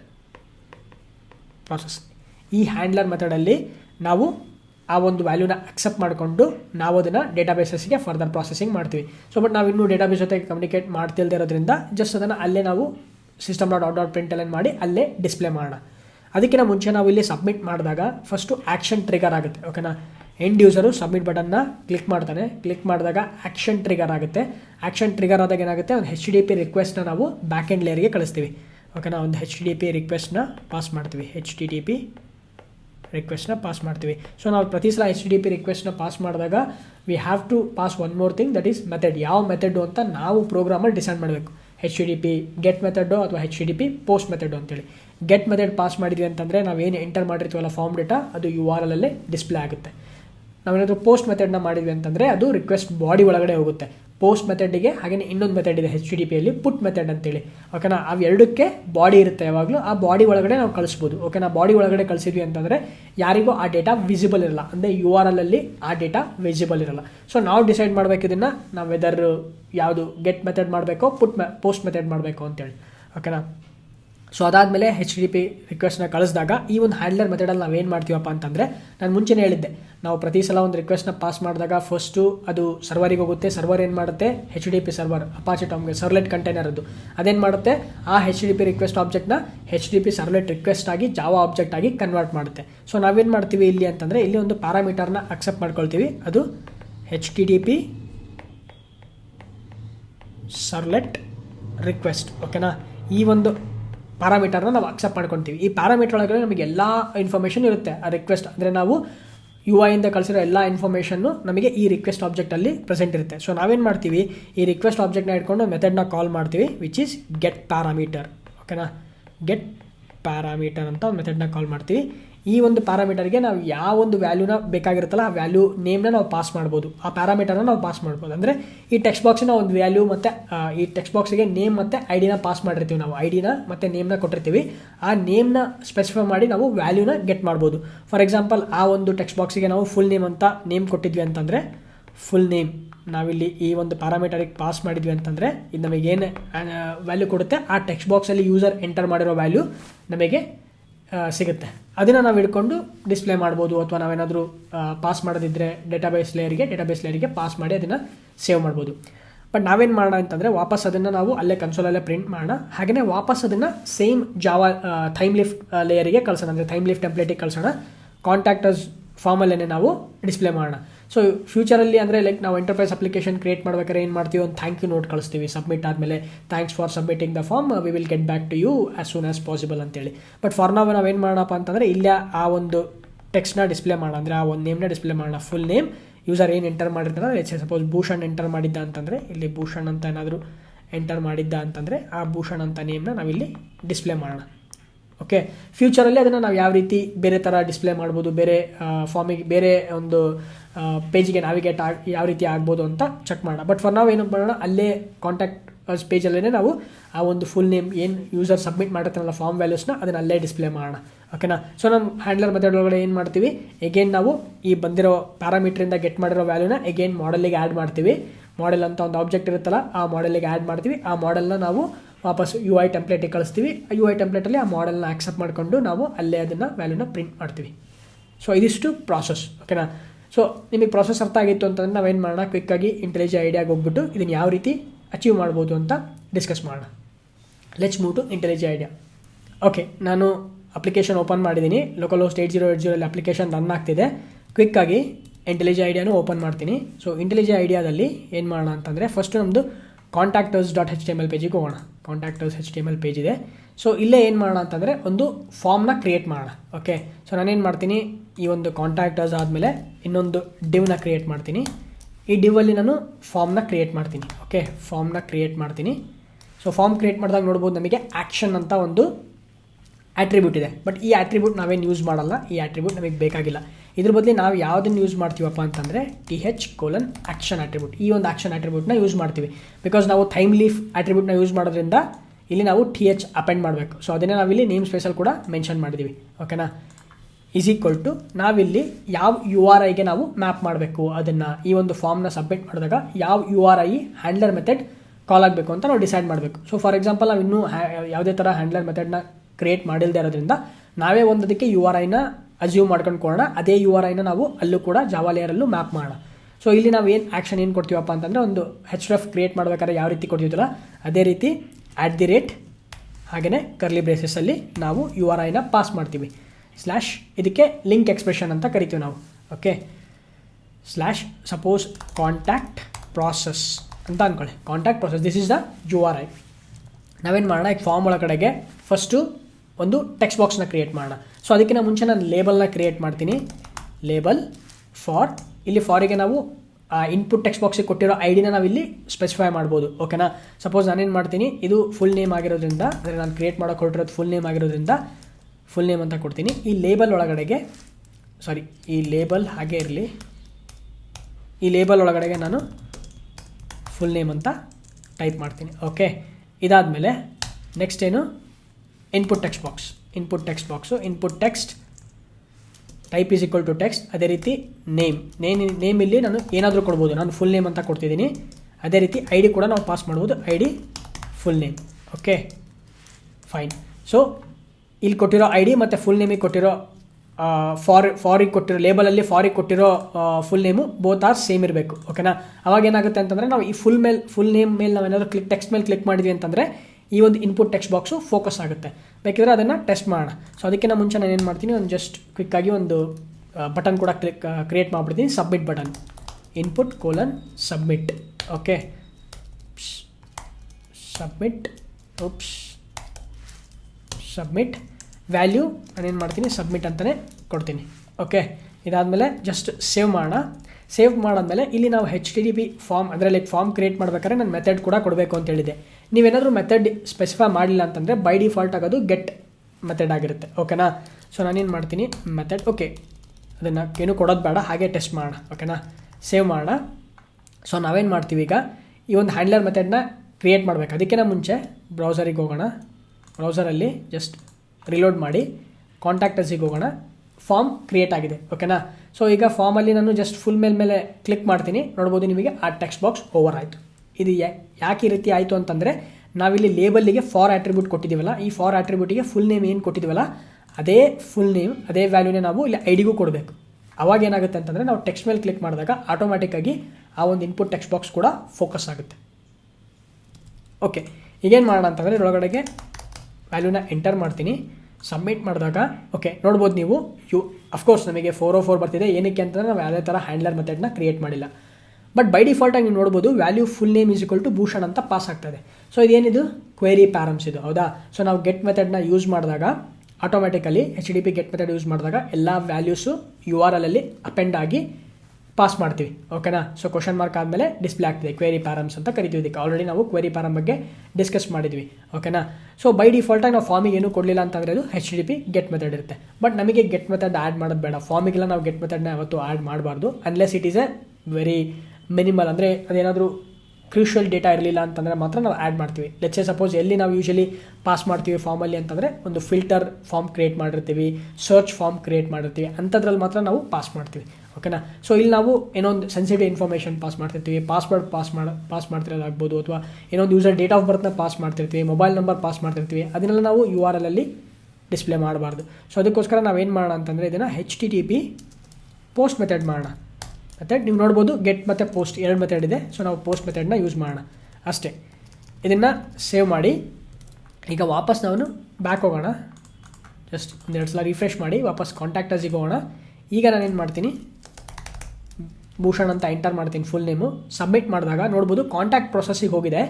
ಪ್ರಾಸೆಸ್ ಈ ಹ್ಯಾಂಡ್ಲರ್ ಮೆಥಡಲ್ಲಿ ನಾವು ಆ ಒಂದು ವ್ಯಾಲ್ಯೂನ ಅಕ್ಸೆಪ್ಟ್ ಮಾಡಿಕೊಂಡು ನಾವು ಅದನ್ನು ಡೇಟಾಬೇಸಸ್ಗೆ ಫರ್ದರ್ ಪ್ರಾಸೆಸಿಂಗ್ ಮಾಡ್ತೀವಿ. ಸೊ ಬಟ್ ನಾವು ಇನ್ನೂ ಡೇಟಾಬೇಸ್ ಜೊತೆ ಕಮ್ಯುನಿಕೇಟ್ ಮಾಡ್ತಿಲ್ದೇ ಇರೋದ್ರಿಂದ ಜಸ್ಟ್ ಅದನ್ನು ಅಲ್ಲೇ ನಾವು ಸಿಸ್ಟಮ್ ಡಾಟ್ ಡಾಟ್ ಪ್ರಿಂಟ್ ಮಾಡಿ ಅಲ್ಲೇ ಡಿಸ್ಪ್ಲೇ ಮಾಡೋಣ. ಅದಕ್ಕಿಂತ ಮುಂಚೆ ನಾವು ಇಲ್ಲಿ ಸಬ್ಮಿಟ್ ಮಾಡಿದಾಗ ಫಸ್ಟು ಆ್ಯಕ್ಷನ್ ಟ್ರಿಗರ್ ಆಗುತ್ತೆ ಓಕೆನಾ ಎಂಡ್ ಯೂಸರು ಸಬ್ಮಿಟ್ ಬಟನ್ನ ಕ್ಲಿಕ್ ಮಾಡ್ತಾನೆ. ಕ್ಲಿಕ್ ಮಾಡಿದಾಗ ಆ್ಯಕ್ಷನ್ ಟ್ರಿಗರ್ ಆಗುತ್ತೆ. ಆ್ಯಕ್ಷನ್ ಟ್ರಿಗರ್ ಆದಾಗ ಏನಾಗುತ್ತೆ? ಒಂದು ಹೆಚ್ ಡಿ ಪಿ ರಿಕ್ವೆಸ್ಟ್ನ ನಾವು ಬ್ಯಾಕ್ ಎಂಡ್ ಲೇಯರ್ಗೆ ಕಳಿಸ್ತೀವಿ. ಓಕೆನಾ ಒಂದು ಹೆಚ್ ಡಿ ಪಿ ರಿಕ್ವೆಸ್ಟ್ನ ಪಾಸ್ ಮಾಡ್ತೀವಿ. ಹೆಚ್ ಡಿ ಡಿ ಪಿ ರಿಕ್ವೆಸ್ಟ್ನ ಪಾಸ್ ಮಾಡ್ತೀವಿ. ಸೊ ನಾವು ಪ್ರತಿ ಸಲ ಎಚ್ ಡಿ ಪಿ ರಿಕ್ವೆಸ್ಟ್ನ ಪಾಸ್ ಮಾಡಿದಾಗ we have to pass one more thing that is method ಯಾವ ಮೆಥಡು ಅಂತ ನಾವು ಪ್ರೋಗ್ರಾಮಲ್ಲಿ ಡಿಸೈಡ್ ಮಾಡಬೇಕು. H D P get method ಅಥವಾ H D P post method ಅಂತೇಳಿ. ಗೆಟ್ ಮೆಥಡ್ ಪಾಸ್ ಮಾಡಿದ್ವಿ ಅಂತಂದರೆ ನಾವೇನು ಎಂಟರ್ ಮಾಡಿರ್ತೀವಲ್ಲ ಫಾರ್ಮ್ ಡೇಟಾ ಅದು ಯು ಆರ್ ಅಲ್ಲೇ ಡಿಸ್ಪ್ಲೇ ಆಗುತ್ತೆ. ನಾವೇನಾದರೂ ಪೋಸ್ಟ್ ಮೆಥಡ್ನ ಮಾಡಿದ್ವಿ ಅಂತಂದರೆ ಅದು ರಿಕ್ವೆಸ್ಟ್ ಬಾಡಿ ಒಳಗಡೆ ಹೋಗುತ್ತೆ. ಪೋಸ್ಟ್ ಮೆಥಡಿಗೆ ಹಾಗೆಯೇ ಇನ್ನೊಂದು ಮೆಥಡ್ ಇದೆ ಹೆಚ್ ಡಿ ಪಿಯಲ್ಲಿ ಪುಟ್ ಮೆಥಡ್ ಅಂತೇಳಿ. ಓಕೆನಾ ಅವು ಎರಡಕ್ಕೆ ಬಾಡಿ ಇರುತ್ತೆ ಯಾವಾಗಲೂ, ಆ ಬಾಡಿ ಒಳಗಡೆ ನಾವು ಕಳಿಸ್ಬೋದು. ಓಕೆನಾ ಬಾಡಿ ಒಳಗಡೆ ಕಳಿಸಿದ್ವಿ ಅಂತಂದರೆ ಯಾರಿಗೂ ಆ ಡೇಟಾ ವಿಸಿಬಲ್ ಇರಲ್ಲ. ಅಂದರೆ ಯು ಆರ್ ಅಲ್ಲಲ್ಲಿ ಆ ಡೇಟಾ ವಿಸಿಬಲ್ ಇರಲ್ಲ. ಸೊ ನಾವು ಡಿಸೈಡ್ ಮಾಡಬೇಕು ಇದನ್ನು, ನಾವು ವೆದರ್ ಯಾವುದು ಗೆಟ್ ಮೆಥಡ್ ಮಾಡಬೇಕೋ ಪುಟ್ ಮೆ ಪೋಸ್ಟ್ ಮೆಥಡ್ ಮಾಡಬೇಕು ಅಂತೇಳಿ. ಓಕೆನಾ ಸೊ ಅದಾದಮೇಲೆ ಹೆಚ್ ಡಿ ಪಿ ರಿಕ್ವೆಸ್ಟ್ನ ಕಳಿಸಿದಾಗ ಈ ಒಂದು ಹ್ಯಾಂಡ್ಲರ್ ಮೆಥಡಲ್ಲಿ ನಾವು ಏನು ಮಾಡ್ತೀವಪ್ಪ ಅಂತಂದರೆ ನಾನು ಮುಂಚೆನೇ ಹೇಳಿದ್ದೆ. ನಾವು ಪ್ರತಿ ಸಲ ಒಂದು ರಿಕ್ವೆಸ್ಟ್ನ ಪಾಸ್ ಮಾಡಿದಾಗ ಫಸ್ಟು ಅದು ಸರ್ವರಿಗೆ ಹೋಗುತ್ತೆ ಸರ್ವರ್ ಏನು ಮಾಡುತ್ತೆ? H D P server Apache ಟಾಮ್ಗೆ servlet container ಅದು. ಅದೇನು ಮಾಡುತ್ತೆ? ಆ H D P request ಆಬ್ಜೆಕ್ಟ್ನ H D P servlet request ಆಗಿ ಜಾವಾ ಆಬ್ಜೆಕ್ಟ್ ಆಗಿ ಕನ್ವರ್ಟ್ ಮಾಡುತ್ತೆ. ಸೊ ನಾವೇನು ಮಾಡ್ತೀವಿ ಇಲ್ಲಿ ಅಂತಂದರೆ ಇಲ್ಲಿ ಒಂದು ಪ್ಯಾರಾಮೀಟರ್ನ ಅಕ್ಸೆಪ್ಟ್ ಮಾಡ್ಕೊಳ್ತೀವಿ. ಅದು H T D P servlet request ಓಕೆನಾ ಈ ಒಂದು ಪ್ಯಾರಾಮೀಟರ್ನ ನಾವು ಅಕ್ಸೆಪ್ಟ್ ಮಾಡ್ಕೊತೀವಿ. ಈ ಪ್ಯಾರಾಮೀಟರ್ ಒಳಗಡೆ ನಮಗೆ ಎಲ್ಲ ಇನ್ಫಾರ್ಮೇಷನ್ ಇರುತ್ತೆ. ಆ ರಿಕ್ವೆಸ್ಟ್ ಅಂದರೆ ನಾವು ಯು ಐಯಿಂದ ಕಳಿಸಿರೋ ಎಲ್ಲ ಇನ್ಫಾರ್ಮೇಷನ್ನು ನಮಗೆ ಈ ರಿಕ್ವೆಸ್ಟ್ ಆಬ್ಜೆಕ್ಟಲ್ಲಿ ಪ್ರೆಸೆಂಟ್ ಇರುತ್ತೆ. ಸೊ ನಾವೇನು ಮಾಡ್ತೀವಿ? ಈ ರಿಕ್ವೆಸ್ಟ್ ಆಬ್ಜೆಕ್ಟ್ನ ಇಟ್ಕೊಂಡು ಮೆಥಡ್ನ ಕಾಲ್ ಮಾಡ್ತೀವಿ ವಿಚ್ ಈಸ್ ಗೆಟ್ ಪ್ಯಾರಾಮೀಟರ್ ಓಕೆನಾ ಗೆಟ್ ಪ್ಯಾರಾಮೀಟರ್ ಅಂತ ಒಂದು ಮೆಥಡ್ನ ಕಾಲ್ ಮಾಡ್ತೀವಿ. ಈ ಒಂದು ಪ್ಯಾರಾಮೀಟರ್ಗೆ ನಾವು ಯಾವ ಒಂದು ವ್ಯಾಲ್ಯೂನ ಬೇಕಾಗಿರುತ್ತಲ್ಲ ಆ ವ್ಯಾಲ್ಯೂ ನೇಮ್ನ ನಾವು ಪಾಸ್ ಮಾಡ್ಬೋದು. ಆ ಪ್ಯಾರಾಮೀಟರ್ನ ನಾವು ಪಾಸ್ ಮಾಡ್ಬೋದು. ಅಂದರೆ ಈ ಟೆಕ್ಸ್ಟ್ ಬಾಕ್ಸಿನ ಒಂದು ವ್ಯಾಲ್ಯೂ ಮತ್ತು ಈ ಟೆಕ್ಸ್ಟ್ ಬಾಕ್ಸಿಗೆ ನೇಮ್ ಮತ್ತು ಐ ಡಿನ ಪಾಸ್ ಮಾಡಿರ್ತೀವಿ ನಾವು. ಐ ಡಿನ ಮತ್ತು ನೇಮ್ನ ಕೊಟ್ಟಿರ್ತೀವಿ. ಆ ನೇಮ್ನ ಸ್ಪೆಸಿಫೈ ಮಾಡಿ ನಾವು ವ್ಯಾಲ್ಯೂನ ಗೆಟ್ ಮಾಡ್ಬೋದು. ಫಾರ್ ಎಕ್ಸಾಂಪಲ್ ಆ ಒಂದು ಟೆಕ್ಸ್ಟ್ ಬಾಕ್ಸಿಗೆ ನಾವು ಫುಲ್ ನೇಮ್ ಅಂತ ನೇಮ್ ಕೊಟ್ಟಿದ್ವಿ ಅಂತಂದರೆ ಫುಲ್ ನೇಮ್ ನಾವಿಲ್ಲಿ ಈ ಒಂದು ಪ್ಯಾರಾಮೀಟರಿಗೆ ಪಾಸ್ ಮಾಡಿದ್ವಿ ಅಂತಂದರೆ, ಇದು ನಮಗೆ ಏನು ವ್ಯಾಲ್ಯೂ ಕೊಡುತ್ತೆ? ಆ ಟೆಕ್ಸ್ಟ್ ಬಾಕ್ಸಲ್ಲಿ ಯೂಸರ್ ಎಂಟರ್ ಮಾಡಿರೋ ವ್ಯಾಲ್ಯೂ ನಮಗೆ ಸಿಗುತ್ತೆ. ಅದನ್ನು ನಾವು ಹಿಡ್ಕೊಂಡು ಡಿಸ್ಪ್ಲೇ ಮಾಡ್ಬೋದು ಅಥವಾ ನಾವೇನಾದರೂ ಪಾಸ್ ಮಾಡೋದಿದ್ದರೆ ಡೇಟಾಬೇಸ್ ಲೇಯರ್ಗೆ ಡೇಟಾಬೇಸ್ ಲೇಯರ್ಗೆ ಪಾಸ್ ಮಾಡಿ ಅದನ್ನು ಸೇವ್ ಮಾಡ್ಬೋದು. ಬಟ್ ನಾವೇನು ಮಾಡೋಣ ಅಂತಂದರೆ ವಾಪಸ್ ಅದನ್ನು ನಾವು ಅಲ್ಲೇ ಕನ್ಸೋಲಲ್ಲೇ ಪ್ರಿಂಟ್ ಮಾಡೋಣ. ಹಾಗೆಯೇ ವಾಪಸ್ ಅದನ್ನು ಸೇಮ್ ಜಾವ ಥೈಮ್ ಲಿಫ್ಟ್ ಲೇಯರಿಗೆ ಕಳ್ಸೋಣ. ಅಂದರೆ ಥೈಮ್ ಲಿಫ್ಟ್ ಟೆಂಪ್ಲೇಟಿಗೆ ಕಳ್ಸೋಣ. ಕಾಂಟ್ಯಾಕ್ಟರ್ಸ್ ಫಾರ್ಮಲ್ಲೇ ನಾವು ಡಿಸ್ಪ್ಲೇ ಮಾಡೋಣ. ಸೊ ಫ್ಯೂಚರಲ್ಲಿ ಅಂದರೆ ಲೈಕ್ ನಾವು ಎಂಟರ್ಪ್ರೈಸ್ ಅಪ್ಲಿಕೇಶನ್ ಕ್ರಿಯೇಟ್ ಮಾಡ್ಬೇಕಾದ್ರೆ ಏನು ಮಾಡ್ತೀವಿ ಒಂದು ಥ್ಯಾಂಕ್ ಯು ನೋಟ್ ಕಳಿಸ್ತೀವಿ. ಸಬ್ಮಿಟ್ ಆದಮೇಲೆ thanks for submitting the form we will get back to you as soon as possible ಅಂತೇಳಿ. ಬಟ್ ಫಾರ್ ನಾವು ನಾವೇನು ಮಾಡೋಣಪ್ಪ ಅಂತಂದರೆ, ಇಲ್ಲೇ ಆ ಒಂದು ಟೆಕ್ಸ್ಟ್ನ ಡಿಸ್ಪ್ಲೇ ಮಾಡೋಣ. ಅಂದರೆ, ಆ ಒಂದು ನೇಮ್ನ ಡಿಸ್ಪ್ಲೇ ಮಾಡೋಣ. ಫುಲ್ ನೇಮ್ ಯೂಸರ್ ಏನು ಎಂಟರ್ ಮಾಡಿರ್ತಾರೆ ಎಚ್ ಸಪೋಸ್ ಭೂಷಣ್ ಎಂಟರ್ ಮಾಡಿದ್ದ ಅಂತಂದರೆ, ಇಲ್ಲಿ ಭೂಷಣ್ ಅಂತ ಏನಾದರೂ ಎಂಟರ್ ಮಾಡಿದ್ದ ಅಂತಂದರೆ, ಆ ಭೂಷಣ್ ಅಂತ ನೇಮ್ನ ನಾವಿಲ್ಲಿ ಡಿಸ್ಪ್ಲೇ ಮಾಡೋಣ. ಓಕೆ ಫ್ಯೂಚರಲ್ಲಿ ಅದನ್ನು ನಾವು ಯಾವ ರೀತಿ ಬೇರೆ ಥರ ಡಿಸ್ಪ್ಲೇ ಮಾಡ್ಬೋದು, ಬೇರೆ ಫಾರ್ಮಿಗೆ ಬೇರೆ ಒಂದು ಪೇಜಿಗೆ ನಾವಿಗೇಟ್ ಆಗಿ ಯಾವ ರೀತಿ ಆಗ್ಬೋದು ಅಂತ ಚೆಕ್ ಮಾಡೋಣ. ಬಟ್ ಫಾರ್ ನಾವು ಏನು ಮಾಡೋಣ, ಅಲ್ಲೇ ಕಾಂಟ್ಯಾಕ್ಟ್ ಪೇಜಲ್ಲೇ ನಾವು ಆ ಒಂದು ಫುಲ್ ನೇಮ್ ಏನು ಯೂಸರ್ ಸಬ್ಮಿಟ್ ಮಾಡಿರ್ತಾನಲ್ಲ ಫಾರ್ಮ್ ವ್ಯಾಲ್ಯೂಸ್ನ ಅದನ್ನು ಅಲ್ಲೇ ಡಿಸ್ಪ್ಲೇ ಮಾಡೋಣ. ಓಕೆನಾ ಸೊ ನಮ್ಮ ಹ್ಯಾಂಡ್ಲರ್ ಮೆಥಡ್ ಒಳಗಡೆ ಏನು ಮಾಡ್ತೀವಿ? ಎಗೇನ್ ನಾವು ಈ ಬಂದಿರೋ ಪ್ಯಾರಾಮೀಟ್ರಿಂದ ಗೆಟ್ ಮಾಡಿರೋ ವ್ಯಾಲ್ಯೂನ ಎಗೇನ್ ಮಾಡೆಲಿಗೆ ಆ್ಯಡ್ ಮಾಡ್ತೀವಿ. ಮಾಡೆಲ್ ಅಂತ ಒಂದು ಆಬ್ಜೆಕ್ಟ್ ಇರುತ್ತಲ್ಲ, ಆ ಮಾಡೆಲಿಗೆ ಆ್ಯಡ್ ಮಾಡ್ತೀವಿ. ಆ ಮಾಡೆಲ್ನ ನಾವು ವಾಪಸ್ ಯು ಐ ಟೆಂಪ್ಲೇಟಿಗೆ ಕಳಿಸ್ತೀವಿ. ಯು ಐ ಟೆಂಪ್ಲೇಟಲ್ಲಿ ಆ ಮಾಡೆಲ್ನ ಆಕ್ಸೆಪ್ಟ್ ಮಾಡಿಕೊಂಡು ನಾವು ಅಲ್ಲೇ ಅದನ್ನು ವ್ಯಾಲ್ಯೂನ ಪ್ರಿಂಟ್ ಮಾಡ್ತೀವಿ. ಸೊ ಇದಿಷ್ಟು ಪ್ರಾಸೆಸ್ ಓಕೆನಾ ಸೊ ನಿಮಗೆ ಪ್ರಾಸೆಸ್ ಅರ್ಥ ಆಗಿತ್ತು ಅಂತಂದ್ರೆ ನಾವೇನು ಮಾಡೋಣ? ಕ್ವಿಕ್ಕಾಗಿ ಇಂಟೆಲಿಜಿ ಐಡಿಯಾಗೆ ಹೋಗ್ಬಿಟ್ಟು ಇದನ್ನು ಯಾವ ರೀತಿ ಅಚೀವ್ ಮಾಡ್ಬೋದು ಅಂತ ಡಿಸ್ಕಸ್ ಮಾಡೋಣ. Let's move to IntelliJ IDEA okay ನಾನು ಅಪ್ಲಿಕೇಶನ್ ಓಪನ್ ಮಾಡಿದ್ದೀನಿ. Local host eight zero eight ಜೀರೋಲ್ಲಿ application run ಆಗ್ತಿದೆ. ಕ್ವಿಕ್ಕಾಗಿ ಇಂಟೆಲಿಜಿ ಐಡಿಯಾನು ಓಪನ್ ಮಾಡ್ತೀನಿ. ಸೊ ಇಂಟೆಲಿಜಿ ಐಡಿಯಾದಲ್ಲಿ ಏನು ಮಾಡೋಣ ಅಂತಂದರೆ ಫಸ್ಟ್ ನಮ್ಮದು contact us dot H T M L ಪೇಜಿಗೆ ಹೋಗೋಣ. Contact us H T M L page ಇದೆ. ಸೊ ಇಲ್ಲೇ ಏನು ಮಾಡೋಣ ಅಂತಂದರೆ ಒಂದು ಫಾರ್ಮ್ನ ಕ್ರಿಯೇಟ್ ಮಾಡೋಣ. ಓಕೆ ಸೊ ನಾನೇನು ಮಾಡ್ತೀನಿ? ಈ ಒಂದು ಕಾಂಟ್ಯಾಕ್ಟರ್ಸ್ ಆದಮೇಲೆ ಇನ್ನೊಂದು ಡಿವ್ನ ಕ್ರಿಯೇಟ್ ಮಾಡ್ತೀನಿ. ಈ ಡಿವಲ್ಲಿ ನಾನು ಫಾರ್ಮ್ನ ಕ್ರಿಯೇಟ್ ಮಾಡ್ತೀನಿ. ಓಕೆ ಫಾರ್ಮ್ನ ಕ್ರಿಯೇಟ್ ಮಾಡ್ತೀನಿ. ಸೊ ಫಾರ್ಮ್ ಕ್ರಿಯೇಟ್ ಮಾಡಿದಾಗ ನೋಡ್ಬೋದು ನಮಗೆ ಆ್ಯಕ್ಷನ್ ಅಂತ ಒಂದು ಆ್ಯಟ್ರಿಬ್ಯೂಟ್ ಇದೆ. ಬಟ್ ಈ ಆಟ್ರಿಬ್ಯೂಟ್ ನಾವೇನು ಯೂಸ್ ಮಾಡಲ್ಲ. ಈ ಆಟ್ರಿಬ್ಯೂಟ್ ನಮಗೆ ಬೇಕಾಗಿಲ್ಲ. ಇದ್ರ ಬದಲು ನಾವು ಯಾವುದನ್ನು ಯೂಸ್ ಮಾಡ್ತೀವಪ್ಪ ಅಂತಂದರೆ T H colon action attribute ಈ ಒಂದು ಆ್ಯಕ್ಷನ್ ಆಟ್ರಿಬ್ಯೂಟ್ನ ಯೂಸ್ ಮಾಡ್ತೀವಿ. ಬಿಕಾಸ್ ನಾವು ಥೈಮ್ ಲೀಫ್ ಆಟ್ರಿಬ್ಯೂಟ್ನ ಯೂಸ್ ಮಾಡೋದ್ರಿಂದ ಇಲ್ಲಿ ನಾವು ಟಿ ಹೆಚ್ ಅಪೆಂಡ್ ಮಾಡಬೇಕು. ಸೊ ಅದನ್ನೇ ನಾವಿಲ್ಲಿ ನೇಮ್ ಸ್ಪೇಸಲ್ಲಿ ಕೂಡ ಮೆನ್ಷನ್ ಮಾಡಿದ್ದೀವಿ ಓಕೆನಾ ಈಸ್ ಈಕ್ವಲ್ ಟು ನಾವಿಲ್ಲಿ ಯಾವ ಯು ಆರ್ ಐಗೆ ನಾವು ಮ್ಯಾಪ್ ಮಾಡಬೇಕು, ಅದನ್ನು ಈ ಒಂದು ಫಾರ್ಮ್ನ ಸಬ್ಮಿಟ್ ಮಾಡಿದಾಗ ಯಾವ U R I handler method call ಆಗಬೇಕು ಅಂತ ನಾವು ಡಿಸೈಡ್ ಮಾಡಬೇಕು. ಸೊ ಫಾರ್ ಎಕ್ಸಾಂಪಲ್ ನಾವು ಇನ್ನೂ ಯಾವುದೇ ಥರ ಹ್ಯಾಂಡ್ಲರ್ ಮೆಥಡ್ನ ಕ್ರಿಯೇಟ್ ಮಾಡಿಲ್ಲದೆ ಇರೋದ್ರಿಂದ ನಾವೇ ಒಂದದಕ್ಕೆ ಯು ಆರ್ ಐನ ಅಸ್ಯೂಮ್ ಮಾಡ್ಕೊಂಡು ಕೊಡೋಣ, ಅದೇ ಯು ಆರ್ ಐನ ನಾವು ಅಲ್ಲೂ ಕೂಡ ಜಾವಾ ಲೇಯರಲ್ಲೂ ಮ್ಯಾಪ್ ಮಾಡೋಣ. ಸೊ ಇಲ್ಲಿ ನಾವು ಏನು ಆ್ಯಕ್ಷನ್ ಏನು ಕೊಡ್ತೀವಪ್ಪ ಅಂತಂದರೆ ಒಂದು ಹೆಚ್ ಎಫ್ ಕ್ರಿಯೇಟ್ ಮಾಡಬೇಕಾದ್ರೆ ಯಾವ ರೀತಿ ಕೊಡ್ತಿದ್ದಿಲ್ಲ ಅದೇ ರೀತಿ ಆ್ಯಟ್ ದಿ ರೇಟ್ ಹಾಗೆಯೇ ಕರ್ಲಿ ಬ್ರೇಸಸ್ಸಲ್ಲಿ ನಾವು ಯು ಆರ್ ಐನ ಪಾಸ್ ಮಾಡ್ತೀವಿ. ಸ್ಲ್ಯಾಶ್ ಇದಕ್ಕೆ ಲಿಂಕ್ ಎಕ್ಸ್ಪ್ರೆಷನ್ ಅಂತ ಕರಿತೀವಿ ನಾವು. Okay slash suppose contact process ಅಂತ ಅಂದ್ಕೊಳ್ಳಿ contact process this is the U R I ನಾವೇನು ಮಾಡೋಣ, ಈಗ ಫಾರ್ಮ್ ಒಳಗಡೆಗೆ ಫಸ್ಟು ಒಂದು ಟೆಕ್ಸ್ಟ್ ಬಾಕ್ಸ್ನ ಕ್ರಿಯೇಟ್ ಮಾಡೋಣ. ಸೊ ಅದಕ್ಕಿಂತ ಮುಂಚೆ ನಾನು ಲೇಬಲ್ನ ಕ್ರಿಯೇಟ್ ಮಾಡ್ತೀನಿ. ಲೇಬಲ್ ಫಾರ್ ಇಲ್ಲಿ ಫಾರಿಗೆ ನಾವು ಇನ್ಪುಟ್ ಟೆಕ್ಸ್ಟ್ ಬಾಕ್ಸಿಗೆ ಕೊಟ್ಟಿರೋ ಐ ನಾವು ಇಲ್ಲಿ ಸ್ಪೆಸಿಫೈ ಮಾಡ್ಬೋದು. ಓಕೆನಾ ಸಪೋಸ್ ನಾನೇನು ಮಾಡ್ತೀನಿ, ಇದು ಫುಲ್ ನೇಮ್ ಆಗಿರೋದ್ರಿಂದ, ಅಂದರೆ ನಾನು ಕ್ರಿಯೇಟ್ ಮಾಡೋಕೆ ಕೊಟ್ಟಿರೋದು ಫುಲ್ ನೇಮ್ ಆಗಿರೋದ್ರಿಂದ ಫುಲ್ ನೇಮ್ ಅಂತ ಕೊಡ್ತೀನಿ. ಈ ಲೇಬಲ್ ಒಳಗಡೆಗೆ ಸಾರಿ ಈ ಲೇಬಲ್ ಹಾಗೆ ಇರಲಿ. ಈ ಲೇಬಲ್ ಒಳಗಡೆಗೆ ನಾನು ಫುಲ್ ನೇಮ್ ಅಂತ ಟೈಪ್ ಮಾಡ್ತೀನಿ. ಓಕೆ ಇದಾದಮೇಲೆ ನೆಕ್ಸ್ಟ್ ಏನು? Input text box input text box input text type is equal to text ಅದೇ ರೀತಿ ನೇಮ್ ನೇಮ್ ನೇಮ್ ಇಲ್ಲಿ ನಾನು ಏನಾದರೂ ಕೊಡ್ಬೋದು. ನಾನು ಫುಲ್ ನೇಮ್ ಅಂತ ಕೊಡ್ತಿದ್ದೀನಿ. ಅದೇ ರೀತಿ ಐ ಕೂಡ ನಾವು ಪಾಸ್ ಮಾಡ್ಬೋದು. I D full name okay fine so ಇಲ್ಲಿ ಕೊಟ್ಟಿರೋ ಐ ಡಿ ಮತ್ತು ಫುಲ್ ನೇಮಿಗೆ ಕೊಟ್ಟಿರೋ ಫಾರ್ ಫಾರಿಗೆ ಕೊಟ್ಟಿರೋ ಲೇಬಲಲ್ಲಿ ಫಾರಿಗೆ ಕೊಟ್ಟಿರೋ full name both are same ಇರಬೇಕು ಓಕೆನಾ ಅವಾಗ ಏನಾಗುತ್ತೆ ಅಂತಂದರೆ ನಾವು ಈ ಫುಲ್ ಮೇಲೆ ಫುಲ್ ನೇಮ್ ಮೇಲೆ ನಾವು ಏನಾದರೂ ಕ್ಲಿಕ್ ಟೆಕ್ಸ್ಟ್ ಮೇಲೆ ಕ್ಲಿಕ್ ಮಾಡಿದ್ವಿ ಅಂತಂದರೆ ಈ ಒಂದು ಇನ್ಪುಟ್ ಟೆಕ್ಸ್ಟ್ ಬಾಕ್ಸು ಫೋಕಸ್ ಆಗುತ್ತೆ. ಬೇಕಿದ್ರೆ ಅದನ್ನು ಟೆಸ್ಟ್ ಮಾಡೋಣ. ಸೊ ಅದಕ್ಕಿಂತ ಮುಂಚೆ ನಾನು ಏನು ಮಾಡ್ತೀನಿ, ಒಂದು ಜಸ್ಟ್ ಕ್ವಿಕ್ಕಾಗಿ ಒಂದು ಬಟನ್ ಕೂಡ ಕ್ಲಿಕ್ ಕ್ರಿಯೇಟ್ ಮಾಡಿಬಿಡ್ತೀನಿ. Submit button input colon submit okay submit oops submit value ನಾನೇನು ಮಾಡ್ತೀನಿ? ಸಬ್ಮಿಟ್ ಅಂತಲೇ ಕೊಡ್ತೀನಿ. ಓಕೆ ಇದಾದಮೇಲೆ ಜಸ್ಟ್ ಸೇವ್ ಮಾಡೋಣ. ಸೇವ್ ಮಾಡಾದ್ಮೇಲೆ ಇಲ್ಲಿ ನಾವು H T D B form ಅಂದರೆ ಲೈಕ್ ಫಾರ್ಮ್ ಕ್ರಿಯೇಟ್ ಮಾಡ್ಬೇಕಾದ್ರೆ ನಾನು ಮೆಥಡ್ ಕೂಡ ಕೊಡಬೇಕು ಅಂತ ಹೇಳಿದೆ. ನೀವೇನಾದರೂ ಮೆಥಡ್ ಸ್ಪೆಸಿಫೈ ಮಾಡಿಲ್ಲ ಅಂತಂದರೆ ಬೈ ಡಿಫಾಲ್ಟ್ ಆಗೋದು ಗೆಟ್ ಮೆಥಡ್ ಆಗಿರುತ್ತೆ. ಓಕೆನಾ ಸೊ ನಾನೇನು ಮಾಡ್ತೀನಿ? ಮೆಥಡ್ ಓಕೆ ಅದನ್ನು ಏನು ಕೊಡೋದು ಬೇಡ, ಹಾಗೆ ಟೆಸ್ಟ್ ಮಾಡೋಣ. ಓಕೆನಾ ಸೇವ್ ಮಾಡೋಣ. ಸೊ ನಾವೇನು ಮಾಡ್ತೀವಿ ಈಗ ಈ ಒಂದು ಹ್ಯಾಂಡ್ಲರ್ ಮೆಥಡ್ನ ಕ್ರಿಯೇಟ್ ಮಾಡಬೇಕು. ಅದಕ್ಕಿಂತ ಮುಂಚೆ ಬ್ರೌಸರಿಗೆ ಹೋಗೋಣ. ಬ್ರೌಸರಲ್ಲಿ ಜಸ್ಟ್ ರಿಲೋಡ್ ಮಾಡಿ ಕಾಂಟ್ಯಾಕ್ಟರ್ಸಿಗೆ ಹೋಗೋಣ. ಫಾರ್ಮ್ ಕ್ರಿಯೇಟ್ ಆಗಿದೆ ಓಕೆನಾ ಸೊ ಈಗ ಫಾರ್ಮಲ್ಲಿ ನಾನು ಜಸ್ಟ್ ಫುಲ್ ಮೇಲ್ ಮೇಲೆ ಕ್ಲಿಕ್ ಮಾಡ್ತೀನಿ. ನೋಡ್ಬೋದು ನಿಮಗೆ ಆ ಟೆಕ್ಸ್ಟ್ ಬಾಕ್ಸ್ ಓವರ್ ಆಯಿತು. ಇದು ಯಾಕೆ ಈ ರೀತಿ ಆಯಿತು ಅಂತಂದರೆ ನಾವಿಲ್ಲಿ ಲೇಬಲ್ಲಿಗೆ ಫಾರ್ ಆಟ್ರಿಬ್ಯೂಟ್ ಕೊಟ್ಟಿದ್ದೀವಲ್ಲ, ಈ ಫಾರ್ ಆಟ್ರಿಬ್ಯೂಟಿಗೆ ಫುಲ್ ನೇಮ್ ಏನು ಕೊಟ್ಟಿದ್ದೀವಲ್ಲ, ಅದೇ ಫುಲ್ ನೇಮ್ ಅದೇ ವ್ಯಾಲ್ಯೂನೇ ನಾವು ಇಲ್ಲಿ ಐ ಡಿಗೂ ಕೊಡಬೇಕು. ಅವಾಗ ಏನಾಗುತ್ತೆ ಅಂತಂದರೆ ನಾವು ಟೆಕ್ಸ್ಟ್ ಮೇಲೆ ಕ್ಲಿಕ್ ಮಾಡಿದಾಗ ಆಟೋಮ್ಯಾಟಿಕ್ಕಾಗಿ ಆ ಒಂದು ಇನ್ಪುಟ್ ಟೆಕ್ಸ್ಟ್ ಬಾಕ್ಸ್ ಕೂಡ ಫೋಕಸ್ ಆಗುತ್ತೆ. ಓಕೆ ಈಗೇನು ಮಾಡೋಣ ಅಂತಂದರೆ ಇದರೊಳಗಡೆಗೆ ವ್ಯಾಲ್ಯೂನ ಎಂಟರ್ ಮಾಡ್ತೀನಿ. ಸಬ್ಮಿಟ್ ಮಾಡಿದಾಗ ಓಕೆ ನೋಡ್ಬೋದು ನೀವು ಯು ಅಫ್ಕೋರ್ಸ್ ನಮಗೆ ಫೋರ್ ಓ ಫೋರ್ ಬರ್ತಿದೆ. ಏನಕ್ಕೆ ಅಂತಂದರೆ ನಾವು ಯಾವುದೇ ಥರ ಹ್ಯಾಂಡ್ಲರ್ ಮೆಥಡ್ನ ಕ್ರಿಯೇಟ್ ಮಾಡಿಲ್ಲ. ಬಟ್ ಬೈ ಡಿಫಾಲ್ಟಾಗಿ ನೀವು ನೋಡ್ಬೋದು value full name is equal to Bhushan ಅಂತ ಪಾಸ್ ಆಗ್ತದೆ. ಸೊ ಇದೇನಿದು? ಕ್ವೇರಿ ಪ್ಯಾರಮ್ಸ್ ಇದು, ಹೌದಾ? ಸೊ ನಾವು ಗೆಟ್ ಮೆಥಡ್ನ ಯೂಸ್ ಮಾಡಿದಾಗ automatically H D P get method use ಮಾಡಿದಾಗ, ಎಲ್ಲ ವ್ಯಾಲ್ಯೂಸು ಯು ಆರ್ ಅಲ್ಲಿ ಅಪೆಂಡ್ ಆಗಿ ಪಾಸ್ ಮಾಡ್ತೀವಿ ಓಕೆನಾ ಸೊ ಕ್ವಶನ್ ಮಾರ್ಕ್ ಆದಮೇಲೆ ಡಿಸ್ಪ್ಲೇ ಆಗ್ತಿದೆ ಕ್ವೇರಿ ಪ್ಯಾರಮ್ಸ್ ಅಂತ ಕರಿತೀವಿ ಇದಕ್ಕೆ. ಆಲ್ರೆಡಿ ನಾವು ಕ್ವೇರಿ ಪ್ಯಾರಮ್ ಬಗ್ಗೆ ಡಿಸ್ಕಸ್ ಮಾಡಿದ್ವಿ ಓಕೆನಾ ಸೊ ಬೈ ಡಿಫಾಲ್ಟಾಗಿ ನಾವು ಫಾರ್ಮಿಗೆ ಏನೂ ಕೊಡಲಿಲ್ಲ ಅಂತಂದರೆ ಅದು H D P get method ಇರುತ್ತೆ. ಬಟ್ ನಮಗೆ ಗೆಟ್ ಮೆಥಡ್ ಆ್ಯಡ್ ಮಾಡೋದು ಬೇಡ. ಫಾರ್ಮಿಗೆಲ್ಲ ನಾವು ಗೆಟ್ ಮೆಥಡ್ನ ಯಾವತ್ತು ಆ್ಯಡ್ ಮಾಡಬಾರ್ದು unless it is a very minimal ಅಂದರೆ ಅದೇನಾದರೂ ಕ್ರೂಷಿಯಲ್ ಡೇಟಾ ಇರಲಿಲ್ಲ ಅಂತಂದರೆ ಮಾತ್ರ ನಾವು ಆ್ಯಡ್ ಮಾಡ್ತೀವಿ. ಲೆಟ್ಸೆ ಸಪೋಸ್ ಎಲ್ಲಿ ನಾವು ಯೂಶಲಿ ಪಾಸ್ ಮಾಡ್ತೀವಿ ಫಾರ್ಮಲ್ಲಿ ಅಂತಂದರೆ ಒಂದು ಫಿಲ್ಟರ್ ಫಾರ್ಮ್ ಕ್ರಿಯೇಟ್ ಮಾಡಿರ್ತೀವಿ ಸರ್ಚ್ ಫಾರ್ಮ್ ಕ್ರಿಯೇಟ್ ಮಾಡಿರ್ತೀವಿ ಅಂಥದ್ರಲ್ಲಿ ಮಾತ್ರ ನಾವು ಪಾಸ್ ಮಾಡ್ತೀವಿ. ಓಕೆನಾ ಸೊ ಇಲ್ಲಿ ನಾವು ಏನೋ ಒಂದು ಸೆನ್ಸಿಟಿವ್ ಇನ್ಫಾರ್ಮೇಷನ್ ಪಾಸ್ ಮಾಡ್ತಿರ್ತೀವಿ. ಪಾಸ್ವರ್ಡ್ ಪಾಸ್ ಮಾಡಿ ಪಾಸ್ ಮಾಡ್ತಿರೋದಾಗ್ಬೋದು ಅಥವಾ ಏನೋ ಒಂದು ಯೂಸರ್ ಡೇಟ್ ಆಫ್ ಬರ್ತ್ನ ಪಾಸ್ ಮಾಡ್ತಿರ್ತೀವಿ ಮೊಬೈಲ್ ನಂಬರ್ ಪಾಸ್ ಮಾಡ್ತಿರ್ತೀವಿ, ಅದನ್ನೆಲ್ಲ ನಾವು ಯು ಆರ್ ಅಲ್ಲಲ್ಲಿ ಅಲ್ಲಿ ಡಿಸ್ಪ್ಲೇ ಮಾಡಬಾರ್ದು. ಸೊ ಅದಕ್ಕೋಸ್ಕರ ನಾವೇನು ಮಾಡೋಣ ಅಂತಂದರೆ ಇದನ್ನು H T T P post method ಮಾಡೋಣ. ಮೆಥಡ್ ನೀವು ನೋಡ್ಬೋದು ಗೆಟ್ ಮತ್ತು ಪೋಸ್ಟ್ ಎರಡು ಮೆಥಡ್ ಇದೆ. ಸೊ ನಾವು ಪೋಸ್ಟ್ ಮೆಥಡ್ನ ಯೂಸ್ ಮಾಡೋಣ. ಅಷ್ಟೇ. ಇದನ್ನು ಸೇವ್ ಮಾಡಿ. ಈಗ ವಾಪಸ್ ನಾವು ಬ್ಯಾಕ್ ಹೋಗೋಣ. ಜಸ್ಟ್ ಒಂದೆರಡು ಸಲ ರಿಫ್ರೆಶ್ ಮಾಡಿ. ವಾಪಸ್ ಕಾಂಟ್ಯಾಕ್ಟರ್ಸಿಗೆ ಹೋಗೋಣ. ಈಗ ನಾನೇನು ಮಾಡ್ತೀನಿ? ಭೂಷಣ್ ಅಂತ ಎಂಟರ್ ಮಾಡ್ತೀನಿ ಫುಲ್ ನೇಮು ಸಬ್ಮಿಟ್ ಮಾಡಿದಾಗ ನೋಡ್ಬೋದು ಕಾಂಟ್ಯಾಕ್ಟ್ ಪ್ರೊಸೆಸ್ಸಿಗೆ ಹೋಗಿದೆ.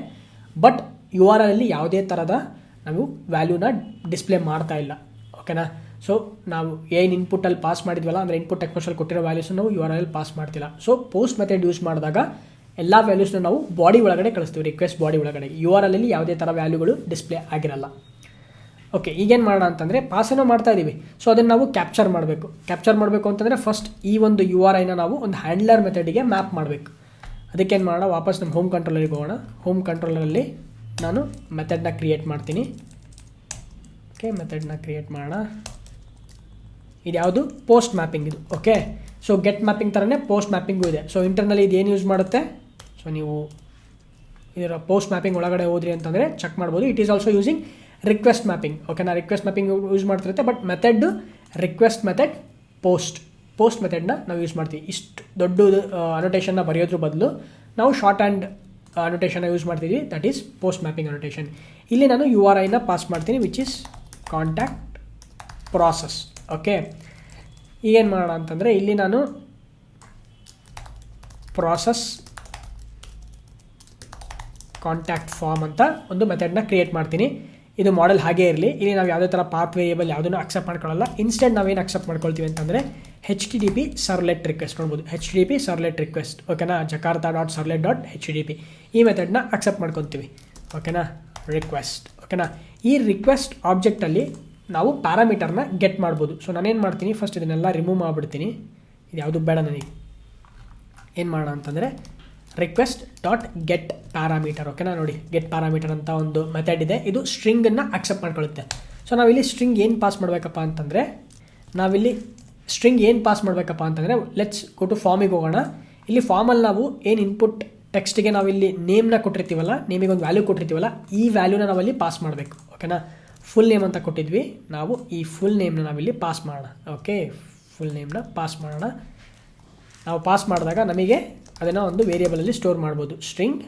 ಬಟ್ ಯು ಆರ್ ಅಲ್ಲಿ ಯಾವುದೇ ಥರದ ನಾವು ವ್ಯಾಲ್ಯೂನ ಡಿಸ್ಪ್ಲೇ ಮಾಡ್ತಾ ಇಲ್ಲ. ಓಕೆನಾ ಸೊ ನಾವು ಏನು ಇನ್ಪುಟಲ್ಲಿ ಪಾಸ್ ಮಾಡಿದ್ವಲ್ಲ, ಅಂದರೆ ಇನ್ಪುಟ್ ಟೆಕ್ನೋಷಲ್ಲಿ ಕೊಟ್ಟಿರೋ ವ್ಯಾಲ್ಯೂಸ್ ನಾವು ಯು ಆರ್ ಅಲ್ಲಿ ಪಾಸ್ ಮಾಡ್ತಿಲ್ಲ. ಸೊ ಪೋಸ್ಟ್ ಮೆಥಡ್ ಯೂಸ್ ಮಾಡಿದಾಗ ಎಲ್ಲ ವ್ಯಾಲ್ಯೂಸ್ನ ನಾವು ಬಾಡಿ ಒಳಗಡೆ ಕಳಿಸ್ತೀವಿ ರಿಕ್ವೆಸ್ಟ್ ಬಾಡಿ ಒಳಗಡೆ. ಯು ಆರ್ ಅಲ್ಲಿ ಯಾವುದೇ ಥರ ವ್ಯಾಲ್ಯೂಗಳು ಡಿಸ್ಪ್ಲೇ ಆಗಿರಲ್ಲ. ಓಕೆ ಈಗೇನು ಮಾಡೋಣ ಅಂತಂದರೆ ಪಾಸನ್ನು ಮಾಡ್ತಾ ಇದ್ದೀವಿ ಸೊ ಅದನ್ನು ನಾವು ಕ್ಯಾಪ್ಚರ್ ಮಾಡಬೇಕು. ಕ್ಯಾಪ್ಚರ್ ಮಾಡಬೇಕು ಅಂತಂದರೆ ಫಸ್ಟ್ ಈ ಒಂದು ಯು ಆರ್ ಐನ ನಾವು ಒಂದು ಹ್ಯಾಂಡ್ಲರ್ ಮೆಥಡಿಗೆ ಮ್ಯಾಪ್ ಮಾಡಬೇಕು. ಅದಕ್ಕೇನು ಮಾಡೋಣ? ವಾಪಸ್ ನಮ್ಮ ಹೋಮ್ ಕಂಟ್ರೋಲರಿಗೆ ಹೋಗೋಣ. ಹೋಮ್ ಕಂಟ್ರೋಲರಲ್ಲಿ ನಾನು ಮೆಥಡ್ನ ಕ್ರಿಯೇಟ್ ಮಾಡ್ತೀನಿ. ಓಕೆ ಮೆಥಡ್ನ ಕ್ರಿಯೇಟ್ ಮಾಡೋಣ. ಇದು ಯಾವುದು? ಪೋಸ್ಟ್ ಮ್ಯಾಪಿಂಗ್ ಇದು. ಓಕೆ ಸೊ ಗೆಟ್ ಮ್ಯಾಪಿಂಗ್ ಥರನೇ ಪೋಸ್ಟ್ ಮ್ಯಾಪಿಂಗು ಇದೆ. ಸೊ ಇಂಟರ್ನಲ್ಲಿ ಇದು ಏನು ಯೂಸ್ ಮಾಡುತ್ತೆ? ಸೊ ನೀವು ಇದರ ಪೋಸ್ಟ್ ಮ್ಯಾಪಿಂಗ್ ಒಳಗಡೆ ಹೋದ್ರಿ ಅಂತಂದರೆ ಚೆಕ್ ಮಾಡ್ಬೋದು. It is also using request mapping ಓಕೆನಾ request mapping use ಮಾಡ್ತಿರುತ್ತೆ but method request method post post ಮೆಥಡ್ನ ನಾವು ಯೂಸ್ ಮಾಡ್ತೀವಿ. ಇಷ್ಟು ದೊಡ್ಡ ಅನೋಟೇಷನ್ನ ಬರೆಯೋದ್ರ ಬದಲು ನಾವು ಶಾರ್ಟ್ ಆ್ಯಂಡ್ ಅನೋಟೇಷನ್ನ ಯೂಸ್ ಮಾಡ್ತೀವಿ that is post mapping annotation ಇಲ್ಲಿ ನಾನು ಯು ಆರ್ ಐನ ಪಾಸ್ ಮಾಡ್ತೀನಿ which is contact process okay ಈಗೇನು ಮಾಡೋಣ ಅಂತಂದರೆ, ಇಲ್ಲಿ ನಾನು ಪ್ರಾಸೆಸ್ ಕಾಂಟ್ಯಾಕ್ಟ್ ಫಾರ್ಮ್ ಅಂತ ಒಂದು ಮೆಥಡ್ನ ಕ್ರಿಯೇಟ್ ಮಾಡ್ತೀನಿ. ಇದು ಮಾಡೆಲ್ ಹಾಗೆ ಇರಲಿ. ಇಲ್ಲಿ ನಾವು ಯಾವುದೇ ಥರ ಪಾತ್ ವೇರಿಯಬಲ್ ಯಾವುದನ್ನು ಅಕ್ಸೆಪ್ಟ್ ಮಾಡ್ಕೊಳ್ಳಲ್ಲ. ಇನ್ಸ್ಟೆಂಟ್ ನಾವೇನು ಅಕ್ಸೆಪ್ಟ್ ಮಾಡ್ಕೊಳ್ತೀವಿ ಅಂತಂದರೆ H T T P servlet request ನೋಡ್ಬೋದು. H T P servlet request ಓಕೆನಾ Jakarta dot servlet dot H T P ಈ ಮೆಥಡ್ನ ಅಕ್ಸೆಪ್ಟ್ ಮಾಡ್ಕೊತೀವಿ. ಓಕೆನಾ ರಿಕ್ವೆಸ್ಟ್ ಓಕೆನಾ ಈ ರಿಕ್ವೆಸ್ಟ್ ಆಬ್ಜೆಕ್ಟಲ್ಲಿ ನಾವು ಪ್ಯಾರಾಮೀಟರ್ನ ಗೆಟ್ ಮಾಡ್ಬೋದು. ಸೊ ನಾನೇನು ಮಾಡ್ತೀನಿ? ಫಸ್ಟ್ ಇದನ್ನೆಲ್ಲ ರಿಮೂವ್ ಮಾಡಿಬಿಡ್ತೀನಿ. ಇದು ಯಾವುದು ಬೇಡ ನನಗೆ. ಏನು ಮಾಡೋಣ ಅಂತಂದರೆ ರಿಕ್ವೆಸ್ಟ್ ಡಾಟ್ ಗೆಟ್ ಪ್ಯಾರಾಮೀಟರ್ ಓಕೆನಾ ನೋಡಿ ಗೆಟ್ ಪ್ಯಾರಾಮೀಟರ್ ಅಂತ ಒಂದು ಮೆಥಡ್ ಇದೆ. ಇದು ಸ್ಟ್ರಿಂಗನ್ನು ಅಕ್ಸೆಪ್ಟ್ ಮಾಡ್ಕೊಳ್ಳುತ್ತೆ. ಸೊ ನಾವಿಲ್ಲಿ ಸ್ಟ್ರಿಂಗ್ ಏನು ಪಾಸ್ ಮಾಡಬೇಕಪ್ಪ ಅಂತಂದರೆ, ನಾವಿಲ್ಲಿ ಸ್ಟ್ರಿಂಗ್ ಏನು ಪಾಸ್ ಮಾಡಬೇಕಪ್ಪ ಅಂತಂದರೆ ಲೆಟ್ಸ್ ಗೋ ಟು ಫಾರ್ಮಿಗೆ ಹೋಗೋಣ. ಇಲ್ಲಿ ಫಾರ್ಮಲ್ಲಿ ನಾವು ಏನು ಇನ್ಪುಟ್ ಟೆಕ್ಸ್ಟಿಗೆ ನಾವಿಲ್ಲಿ ನೇಮ್ನ ಕೊಟ್ಟಿರ್ತೀವಲ್ಲ ನೇಮಿಗೆ ಒಂದು ವ್ಯಾಲ್ಯೂ ಕೊಟ್ಟಿರ್ತೀವಲ್ಲ, ಈ ವ್ಯಾಲ್ಯೂನ ನಾವಲ್ಲಿ ಪಾಸ್ ಮಾಡಬೇಕು ಓಕೆನಾ ಫುಲ್ ನೇಮ್ ಅಂತ ಕೊಟ್ಟಿದ್ವಿ. ನಾವು ಈ ಫುಲ್ ನೇಮ್ನ ನಾವಿಲ್ಲಿ ಪಾಸ್ ಮಾಡೋಣ ಓಕೆ ಫುಲ್ ನೇಮ್ನ ಪಾಸ್ ಮಾಡೋಣ. ನಾವು ಪಾಸ್ ಮಾಡಿದಾಗ ನಮಗೆ ಅದನ್ನು ಒಂದು ವೇರಿಯೇಬಲಲ್ಲಿ ಸ್ಟೋರ್ ಮಾಡ್ಬೋದು. ಸ್ಟ್ರಿಂಗ್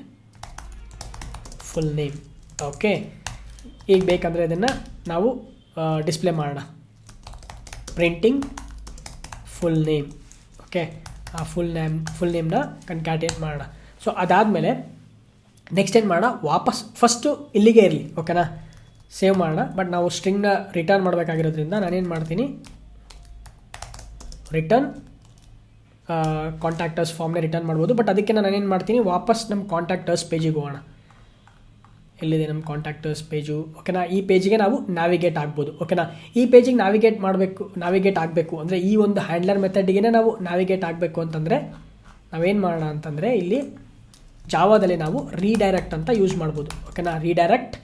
ಫುಲ್ ನೇಮ್ ಓಕೆ ಈಗ ಬೇಕಂದರೆ ಅದನ್ನು ನಾವು ಡಿಸ್ಪ್ಲೇ ಮಾಡೋಣ. ಪ್ರಿಂಟಿಂಗ್ ಫುಲ್ ನೇಮ್ ಓಕೆ ಆ ಫುಲ್ ನೇಮ್ ಫುಲ್ ನೇಮ್ನ ಕನ್ಕ್ಯಾಟೇಟ್ ಮಾಡೋಣ. ಸೊ ಅದಾದಮೇಲೆ ನೆಕ್ಸ್ಟ್ ಏನು ಮಾಡೋಣ? ವಾಪಸ್ ಫಸ್ಟು ಇಲ್ಲಿಗೆ ಇರಲಿ. ಓಕೆನಾ ಸೇವ್ ಮಾಡೋಣ. ಬಟ್ ನಾವು ಸ್ಟ್ರಿಂಗ್ನ ರಿಟರ್ನ್ ಮಾಡಬೇಕಾಗಿರೋದ್ರಿಂದ ನಾನೇನು ಮಾಡ್ತೀನಿ? ರಿಟರ್ನ್ ಕಾಂಟ್ಯಾಕ್ಟರ್ಸ್ ಫಾರ್ಮ್ನ ರಿಟರ್ನ್ ಮಾಡ್ಬೋದು. ಬಟ್ ಅದಕ್ಕೆ ನಾನು ಏನೇನು ಮಾಡ್ತೀನಿ, ವಾಪಸ್ ನಮ್ಮ ಕಾಂಟ್ಯಾಕ್ಟರ್ಸ್ ಪೇಜಿಗೆ ಹೋಗೋಣ. ಎಲ್ಲಿದೆ ನಮ್ಮ ಕಾಂಟ್ಯಾಕ್ಟರ್ಸ್ ಪೇಜು ಓಕೆನಾ ಈ ಪೇಜಿಗೆ ನಾವು ನಾವಿಗೇಟ್ ಆಗ್ಬೋದು. ಓಕೆನಾ ಈ ಪೇಜಿಗೆ ನಾವಿಗೇಟ್ ಮಾಡಬೇಕು ನಾವಿಗೇಟ್ ಆಗಬೇಕು ಅಂದರೆ ಈ ಒಂದು ಹ್ಯಾಂಡ್ಲರ್ ಮೆಥಡಿಗೆ ನಾವು ನಾವಿಗೇಟ್ ಆಗಬೇಕು ಅಂತಂದರೆ ನಾವೇನು ಮಾಡೋಣ ಅಂತಂದರೆ ಇಲ್ಲಿ ಜಾವಾದಲ್ಲಿ ನಾವು ರೀಡೈರೆಕ್ಟ್ ಅಂತ ಯೂಸ್ ಮಾಡ್ಬೋದು. ಓಕೆನಾ ರೀಡೈರೆಕ್ಟ್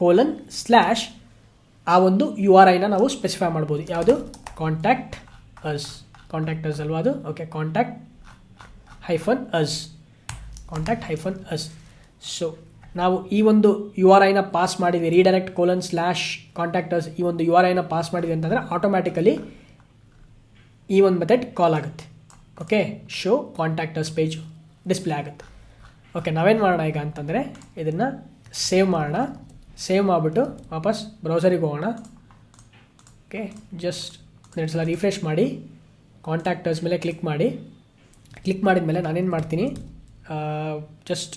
ಕೋಲನ್ ಸ್ಲ್ಯಾಶ್ ಆ ಒಂದು ಯು ಆರ್ ಐನ ನಾವು ಸ್ಪೆಸಿಫೈ ಮಾಡ್ಬೋದು. ಯಾವುದು? ಕಾಂಟ್ಯಾಕ್ಟ್ ಅಸ್ ಕಾಂಟ್ಯಾಕ್ಟ್ ಅಸ್ ಅಲ್ವಾ ಅದು okay contact hyphen us contact hyphen us so ನಾವು ಈ ಒಂದು ಯು ಆರ್ ಐನ ಪಾಸ್ ಮಾಡಿದ್ವಿ. Redirect colon slash contact us ಈ ಒಂದು ಯು ಆರ್ ಐನ ಪಾಸ್ ಮಾಡಿದ್ವಿ ಅಂತಂದರೆ ಆಟೋಮ್ಯಾಟಿಕಲಿ ಈ ಒಂದು ಮೆಥಡ್ ಕಾಲ್ ಆಗುತ್ತೆ. Okay show contact us page display ಆಗುತ್ತೆ. ಓಕೆ ನಾವೇನು ಮಾಡೋಣ ಈಗ ಅಂತಂದರೆ ಇದನ್ನು ಸೇವ್ ಮಾಡೋಣ. ಸೇವ್ ಮಾಡಿಬಿಟ್ಟು ವಾಪಸ್ ಬ್ರೌಸರಿಗೆ ಹೋಗೋಣ. ಓಕೆ ಜಸ್ಟ್ ಎರಡು ಸಲ ರಿಫ್ರೆಶ್ ಮಾಡಿ. ಕಾಂಟ್ಯಾಕ್ಟರ್ಸ್ ಮೇಲೆ ಕ್ಲಿಕ್ ಮಾಡಿ. ಕ್ಲಿಕ್ ಮಾಡಿದ ಮೇಲೆ ನಾನೇನು ಮಾಡ್ತೀನಿ? ಜಸ್ಟ್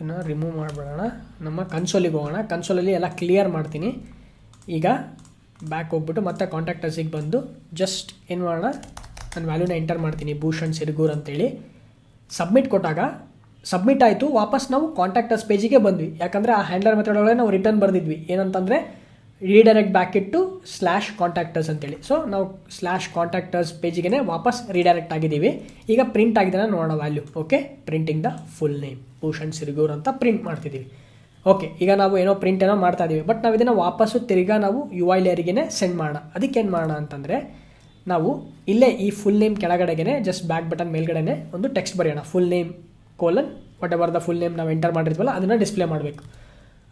ಇನ್ನು ರಿಮೂವ್ ಮಾಡಿಬಿಡೋಣ. ನಮ್ಮ ಕನ್ಸೋಲಿಗೆ ಹೋಗೋಣ. ಕನ್ಸೋಲಲ್ಲಿ ಎಲ್ಲ ಕ್ಲಿಯರ್ ಮಾಡ್ತೀನಿ. ಈಗ ಬ್ಯಾಕ್ ಹೋಗ್ಬಿಟ್ಟು ಮತ್ತೆ ಕಾಂಟ್ಯಾಕ್ಟರ್ಸಿಗೆ ಬಂದು ಜಸ್ಟ್ ಏನು ಮಾಡೋಣ? ನಾನು ವ್ಯಾಲ್ಯೂನ ಎಂಟರ್ ಮಾಡ್ತೀನಿ. ಭೂಷಣ್, ಸಿರ್ಗೂರ್ ಅಂತೇಳಿ. ಸಬ್ಮಿಟ್ ಕೊಟ್ಟಾಗ ಸಬ್ಮಿಟ್ ಆಯಿತು. ವಾಪಸ್ ನಾವು ಕಾಂಟ್ಯಾಕ್ಟರ್ಸ್ ಪೇಜಿಗೆ ಬಂದ್ವಿ. ಯಾಕಂದರೆ ಆ ಹ್ಯಾಂಡ್ಲರ್ ಮೆಥಡ್ ಒಳಗೆ ನಾವು ರಿಟರ್ನ್ ಬರೆದಿದ್ವಿ. ಏನಂತಂದರೆ ರೀಡೈರೆಕ್ಟ್ ಬ್ಯಾಕ್ ಇಟ್ಟು ಸ್ಲ್ಯಾಶ್ ಕಾಂಟ್ಯಾಕ್ಟರ್ಸ್ ಅಂತೇಳಿ. ಸೊ ನಾವು ಸ್ಲ್ಯಾಶ್ ಕಾಂಟ್ಯಾಕ್ಟರ್ಸ್ ಪೇಜಿಗೆ ವಾಪಸ್ ರೀಡೈರೆಕ್ಟ್ ಆಗಿದ್ದೀವಿ. ಈಗ ಪ್ರಿಂಟ್ ಆಗಿದೆ ನೋಡೋಣ value okay printing the full name Bhushan Sirigur ಅಂತ ಪ್ರಿಂಟ್ ಮಾಡ್ತಿದ್ದೀವಿ. ಓಕೆ ಈಗ ನಾವು ಏನೋ ಪ್ರಿಂಟ್ ಏನೋ ಮಾಡ್ತಾ ಇದ್ದೀವಿ ಬಟ್ ನಾವು ಇದನ್ನು ವಾಪಸ್ಸು ತಿರ್ಗಾ ನಾವು ಯು ಐ ಲೇಯರ್ಗೆ ಸೆಂಡ್ ಮಾಡೋಣ. ಅದಕ್ಕೆ ಏನು ಮಾಡೋಣ ಅಂತಂದರೆ, ನಾವು ಇಲ್ಲೇ ಈ ಫುಲ್ ನೇಮ್ ಕೆಳಗಡೆಗೆ ಜಸ್ಟ್ ಬ್ಯಾಕ್ ಬಟನ್ ಮೇಲ್ಗಡೆ ಒಂದು ಟೆಕ್ಸ್ಟ್ ಬರೆಯೋಣ. Full name colon whatever the full name ನಾವು ಎಂಟರ್ ಮಾಡಿರ್ತೀವಲ್ಲ, ಅದನ್ನು ಡಿಸ್ಪ್ಲೇ ಮಾಡಬೇಕು.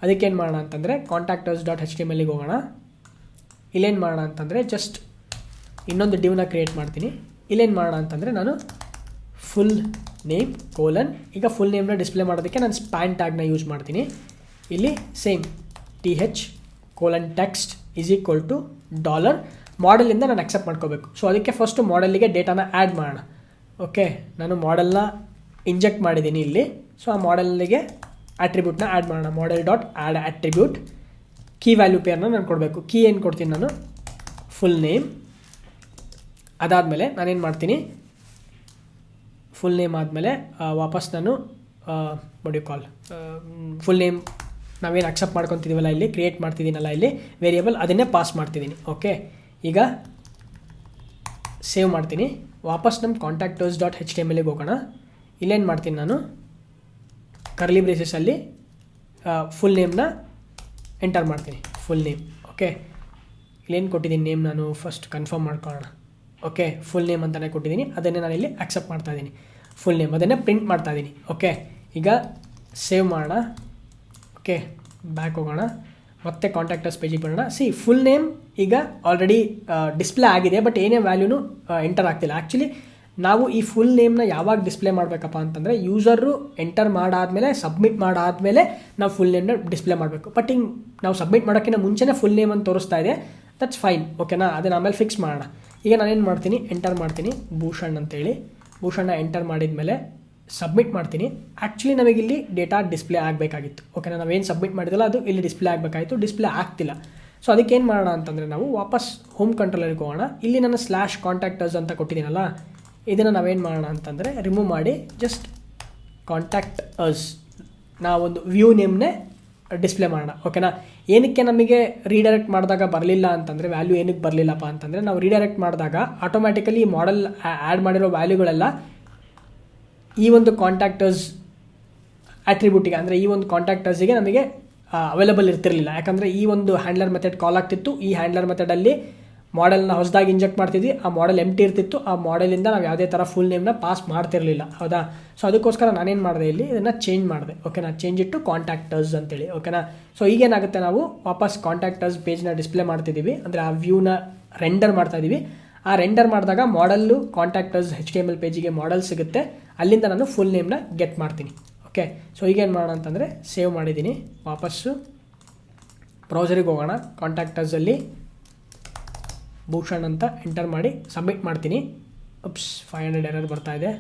ಅದಕ್ಕೆ ಏನು ಮಾಡೋಣ ಅಂತಂದರೆ contact us dot H T M ಎಲ್ಲಿಗೆ ಹೋಗೋಣ. ಇಲ್ಲೇನು ಮಾಡೋಣ ಅಂತಂದರೆ ಜಸ್ಟ್ ಇನ್ನೊಂದು ಡಿವ್ನ ಕ್ರಿಯೇಟ್ ಮಾಡ್ತೀನಿ. ಇಲ್ಲೇನು ಮಾಡೋಣ ಅಂತಂದರೆ ನಾನು ಫುಲ್ ನೇಮ್ ಕೋಲನ್ ಈಗ ಫುಲ್ ನೇಮ್ನ ಡಿಸ್ಪ್ಲೇ ಮಾಡೋದಕ್ಕೆ ನಾನು ಸ್ಪ್ಯಾನ್ ಟ್ಯಾಗ್ನ ಯೂಸ್ ಮಾಡ್ತೀನಿ. ಇಲ್ಲಿ same T H colon text is equal to dollar ಮಾಡೆಲಿಂದ ನಾನು ಅಕ್ಸೆಪ್ಟ್ ಮಾಡ್ಕೋಬೇಕು. ಸೊ ಅದಕ್ಕೆ ಫಸ್ಟು ಮಾಡೆಲ್ಲಿಗೆ ಡೇಟಾನ ಆ್ಯಡ್ ಮಾಡೋಣ. ಓಕೆ ನಾನು ಮಾಡೆಲ್ನ ಇಂಜೆಕ್ಟ್ ಮಾಡಿದ್ದೀನಿ ಇಲ್ಲಿ. ಸೊ ಆ ಮಾಡೆಲ್ಗೆ ಆಟ್ರಿಬ್ಯೂಟ್ನ ಆ್ಯಡ್ ಮಾಡೋಣ. Model dot add attribute key value ಪೇರ್ನ ನಾನು ಕೊಡಬೇಕು. ಕೀ ಏನು ಕೊಡ್ತೀನಿ ನಾನು? ಫುಲ್ ನೇಮ್ ಅದಾದಮೇಲೆ ನಾನೇನು ಮಾಡ್ತೀನಿ? ಫುಲ್ ನೇಮ್ ಆದಮೇಲೆ ವಾಪಸ್ ನಾನು ಬಡಿ ಕಾಲ್ ಫುಲ್ ನೇಮ್ ನಾವೇನು ಅಕ್ಸೆಪ್ಟ್ ಮಾಡ್ಕೊತಿದ್ದೀವಲ್ಲ ಇಲ್ಲಿ? ಕ್ರಿಯೇಟ್ ಮಾಡ್ತಿದ್ದೀನಲ್ಲ ಇಲ್ಲಿ? ವೇರಿಯಬಲ್ ಅದನ್ನೇ ಪಾಸ್ ಮಾಡ್ತಿದ್ದೀನಿ ಓಕೆ ಈಗ ಸೇವ್ ಮಾಡ್ತೀನಿ. ವಾಪಸ್ ನಮ್ಮ contact us dot H T M ಎಲ್ಲಿಗೆ ಹೋಗೋಣ. ಇಲ್ಲೇನು ಮಾಡ್ತೀನಿ ನಾನು? ಕರ್ಲಿ ಬ್ರೇಸಸ್ಸಲ್ಲಿ ಫುಲ್ ನೇಮ್ನ ಎಂಟರ್ ಮಾಡ್ತೀನಿ. ಫುಲ್ ನೇಮ್ ಓಕೆ ಇಲ್ಲೇನು ಕೊಟ್ಟಿದ್ದೀನಿ ನೇಮ್ ನಾನು? ಫಸ್ಟ್ ಕನ್ಫರ್ಮ್ ಮಾಡ್ಕೊಳ್ಳೋಣ. ಓಕೆ ಫುಲ್ ನೇಮ್ ಅಂತಲೇ ಕೊಟ್ಟಿದ್ದೀನಿ. ಅದನ್ನೇ ನಾನು ಇಲ್ಲಿ ಅಕ್ಸೆಪ್ಟ್ ಮಾಡ್ತಾ ಇದ್ದೀನಿ. ಫುಲ್ ನೇಮ್ ಅದನ್ನೇ ಪ್ರಿಂಟ್ ಮಾಡ್ತಾ ಇದ್ದೀನಿ. ಓಕೆ ಈಗ ಸೇವ್ ಮಾಡೋಣ. ಓಕೆ ಬ್ಯಾಕ್ ಹೋಗೋಣ. ಮತ್ತೆ ಕಾಂಟ್ಯಾಕ್ಟರ್ಸ್ ಪೇಜಿಗೆ ಬರೋಣ. ಸಿ ಫುಲ್ ನೇಮ್ ಈಗ ಆಲ್ರೆಡಿ ಡಿಸ್ಪ್ಲೇ ಆಗಿದೆ ಬಟ್ ಏನೇ ವ್ಯಾಲ್ಯೂನು ಎಂಟರ್ ಆಗ್ತಿಲ್ಲ. ಆ್ಯಕ್ಚುಲಿ ನಾವು ಈ ಫುಲ್ ನೇಮ್ನ ಯಾವಾಗ ಡಿಸ್ಪ್ಲೇ ಮಾಡಬೇಕಪ್ಪ ಅಂತಂದರೆ ಯೂಸರು ಎಂಟರ್ ಮಾಡಾದಮೇಲೆ ಸಬ್ಮಿಟ್ ಮಾಡಾದಮೇಲೆ ನಾವು ಫುಲ್ ನೇಮ್ನ ಡಿಸ್ಪ್ಲೇ ಮಾಡಬೇಕು. ಬಟ್ ಹಿಂಗೆ ನಾವು ಸಬ್ಮಿಟ್ ಮಾಡೋಕ್ಕಿಂತ ಮುಂಚೆನೇ ಫುಲ್ ನೇಮ್ ಅಂತ ತೋರಿಸ್ತಾ ಇದೆ. ದಟ್ಸ್ ಫೈನ್ ಓಕೆನಾ ಅದನ್ನು ಆಮೇಲೆ ಫಿಕ್ಸ್ ಮಾಡೋಣ. ಈಗ ನಾನೇನು ಮಾಡ್ತೀನಿ? ಎಂಟರ್ ಮಾಡ್ತೀನಿ. ಭೂಷಣ್ ಅಂತೇಳಿ. ಭೂಷಣ್ಣ ಎಂಟರ್ ಮಾಡಿದ ಮೇಲೆ ಸಬ್ಮಿಟ್ ಮಾಡ್ತೀನಿ. ಆ್ಯಕ್ಚುಲಿ ನಮಗಿಲ್ಲಿ ಡೇಟಾ ಡಿಸ್ಪ್ಲೇ ಆಗಬೇಕಾಗಿತ್ತು. ಓಕೆನಾ ನಾವೇನು ಸಬ್ಮಿಟ್ ಮಾಡಿದಲ್ಲ ಅದು ಇಲ್ಲಿ ಡಿಸ್ಪ್ಲೇ ಆಗಬೇಕಾಯಿತು ಡಿಸ್ಪ್ಲೇ ಆಗ್ತಿಲ್ಲ. ಸೊ ಅದಕ್ಕೆ ಏನು ಮಾಡೋಣ ಅಂತಂದರೆ ನಾವು ವಾಪಸ್ ಹೋಮ್ ಕಂಟ್ರೋಲರ್ಗೆ ಹೋಗೋಣ. ಇಲ್ಲಿ ನಾನು ಸ್ಲ್ಯಾಶ್ ಕಾಂಟ್ಯಾಕ್ಟರ್ಸ್ ಅಂತ ಕೊಟ್ಟಿದ್ದೀನಲ್ಲ ಇದನ್ನು ನಾವೇನು ಮಾಡೋಣ ಅಂತಂದರೆ ರಿಮೂವ್ ಮಾಡಿ ಜಸ್ಟ್ ಕಾಂಟ್ಯಾಕ್ಟ್ ಅಸ್ ನಾವೊಂದು ವ್ಯೂ ನೇಮ್ನೇ ಡಿಸ್ಪ್ಲೇ ಮಾಡೋಣ ಓಕೆನಾ ಏನಕ್ಕೆ ನಮಗೆ ರೀಡೈರೆಕ್ಟ್ ಮಾಡಿದಾಗ ಬರಲಿಲ್ಲ ಅಂತಂದರೆ ವ್ಯಾಲ್ಯೂ ಏನಕ್ಕೆ ಬರಲಿಲ್ಲಪ್ಪ ಅಂತಂದರೆ, ನಾವು ರೀಡೈರೆಕ್ಟ್ ಮಾಡಿದಾಗ ಆಟೋಮ್ಯಾಟಿಕಲಿ ಈ ಮಾಡೆಲ್ ಆ್ಯಡ್ ಮಾಡಿರೋ ವ್ಯಾಲ್ಯೂಗಳೆಲ್ಲ ಈ ಒಂದು ಕಾಂಟ್ಯಾಕ್ಟರ್ಸ್ ಆ್ಯಟ್ರಿಬ್ಯೂಟಿಗೆ ಅಂದರೆ ಈ ಒಂದು ಕಾಂಟ್ಯಾಕ್ಟರ್ಸಿಗೆ ನಮಗೆ ಅವೈಲಬಲ್ ಇರ್ತಿರಲಿಲ್ಲ. ಯಾಕಂದರೆ ಈ ಒಂದು ಹ್ಯಾಂಡ್ಲರ್ ಮೆಥಡ್ ಕಾಲ್ ಆಗ್ತಿತ್ತು. ಈ ಹ್ಯಾಂಡ್ಲರ್ ಮೆಥಡಲ್ಲಿ ಮಾಡೆಲ್ನ ಹೊಸದಾಗಿ ಇಂಜೆಕ್ಟ್ ಮಾಡ್ತಿದ್ವಿ. ಆ ಮಾಡೆಲ್ ಎಂಟಿ ಇರ್ತಿತ್ತು. ಆ ಮಾಡೆಲಿಂದ ನಾವು ಯಾವುದೇ ಥರ ಫುಲ್ ನೇಮ್ನ ಪಾಸ್ ಮಾಡ್ತಿರಲಿಲ್ಲ. ಹೌದಾ? ಸೊ ಅದಕ್ಕೋಸ್ಕರ ನಾನೇನು ಮಾಡಿದೆ ಇಲ್ಲಿ? ಇದನ್ನು ಚೇಂಜ್ ಮಾಡಿದೆ. ಓಕೆನಾ ಚೇಂಜ್ ಇಟ್ಟು ಕಾಂಟ್ಯಾಕ್ಟರ್ಸ್ ಅಂತೇಳಿ. ಓಕೆನಾ ಸೊ ಈಗೇನಾಗುತ್ತೆ ನಾವು? ವಾಪಸ್ ಕಾಂಟ್ಯಾಕ್ಟರ್ಸ್ ಪೇಜ್ನ ಡಿಸ್ಪ್ಲೇ ಮಾಡ್ತಿದ್ದೀವಿ ಅಂದರೆ ಆ ವ್ಯೂನ ರೆಂಡರ್ ಮಾಡ್ತಾ ಇದ್ದೀವಿ ಆ ರೆಂಡರ್ ಮಾಡಿದಾಗ model contact us H T M L ಪೇಜಿಗೆ model ಸಿಗುತ್ತೆ. ಅಲ್ಲಿಂದ ನಾನು ಫುಲ್ ನೇಮ್ನ ಗೆಟ್ ಮಾಡ್ತೀನಿ. ಓಕೆ ಸೊ ಈಗೇನು ಮಾಡೋಣ ಅಂತಂದರೆ ಸೇವ್ ಮಾಡಿದ್ದೀನಿ. ವಾಪಸ್ಸು ಬ್ರೌಸರಿಗೆ ಹೋಗೋಣ. ಕಾಂಟ್ಯಾಕ್ಟರ್ಸಲ್ಲಿ ಭೂಷಣ್ ಅಂತ ಎಂಟರ್ ಮಾಡಿ ಸಬ್ಮಿಟ್ ಮಾಡ್ತೀನಿ. ಅಪ್ಸ್ ಫೈವ್ ಹಂಡ್ರೆಡ್ ಎರರ್ ಬರ್ತಾ ಇದೆ.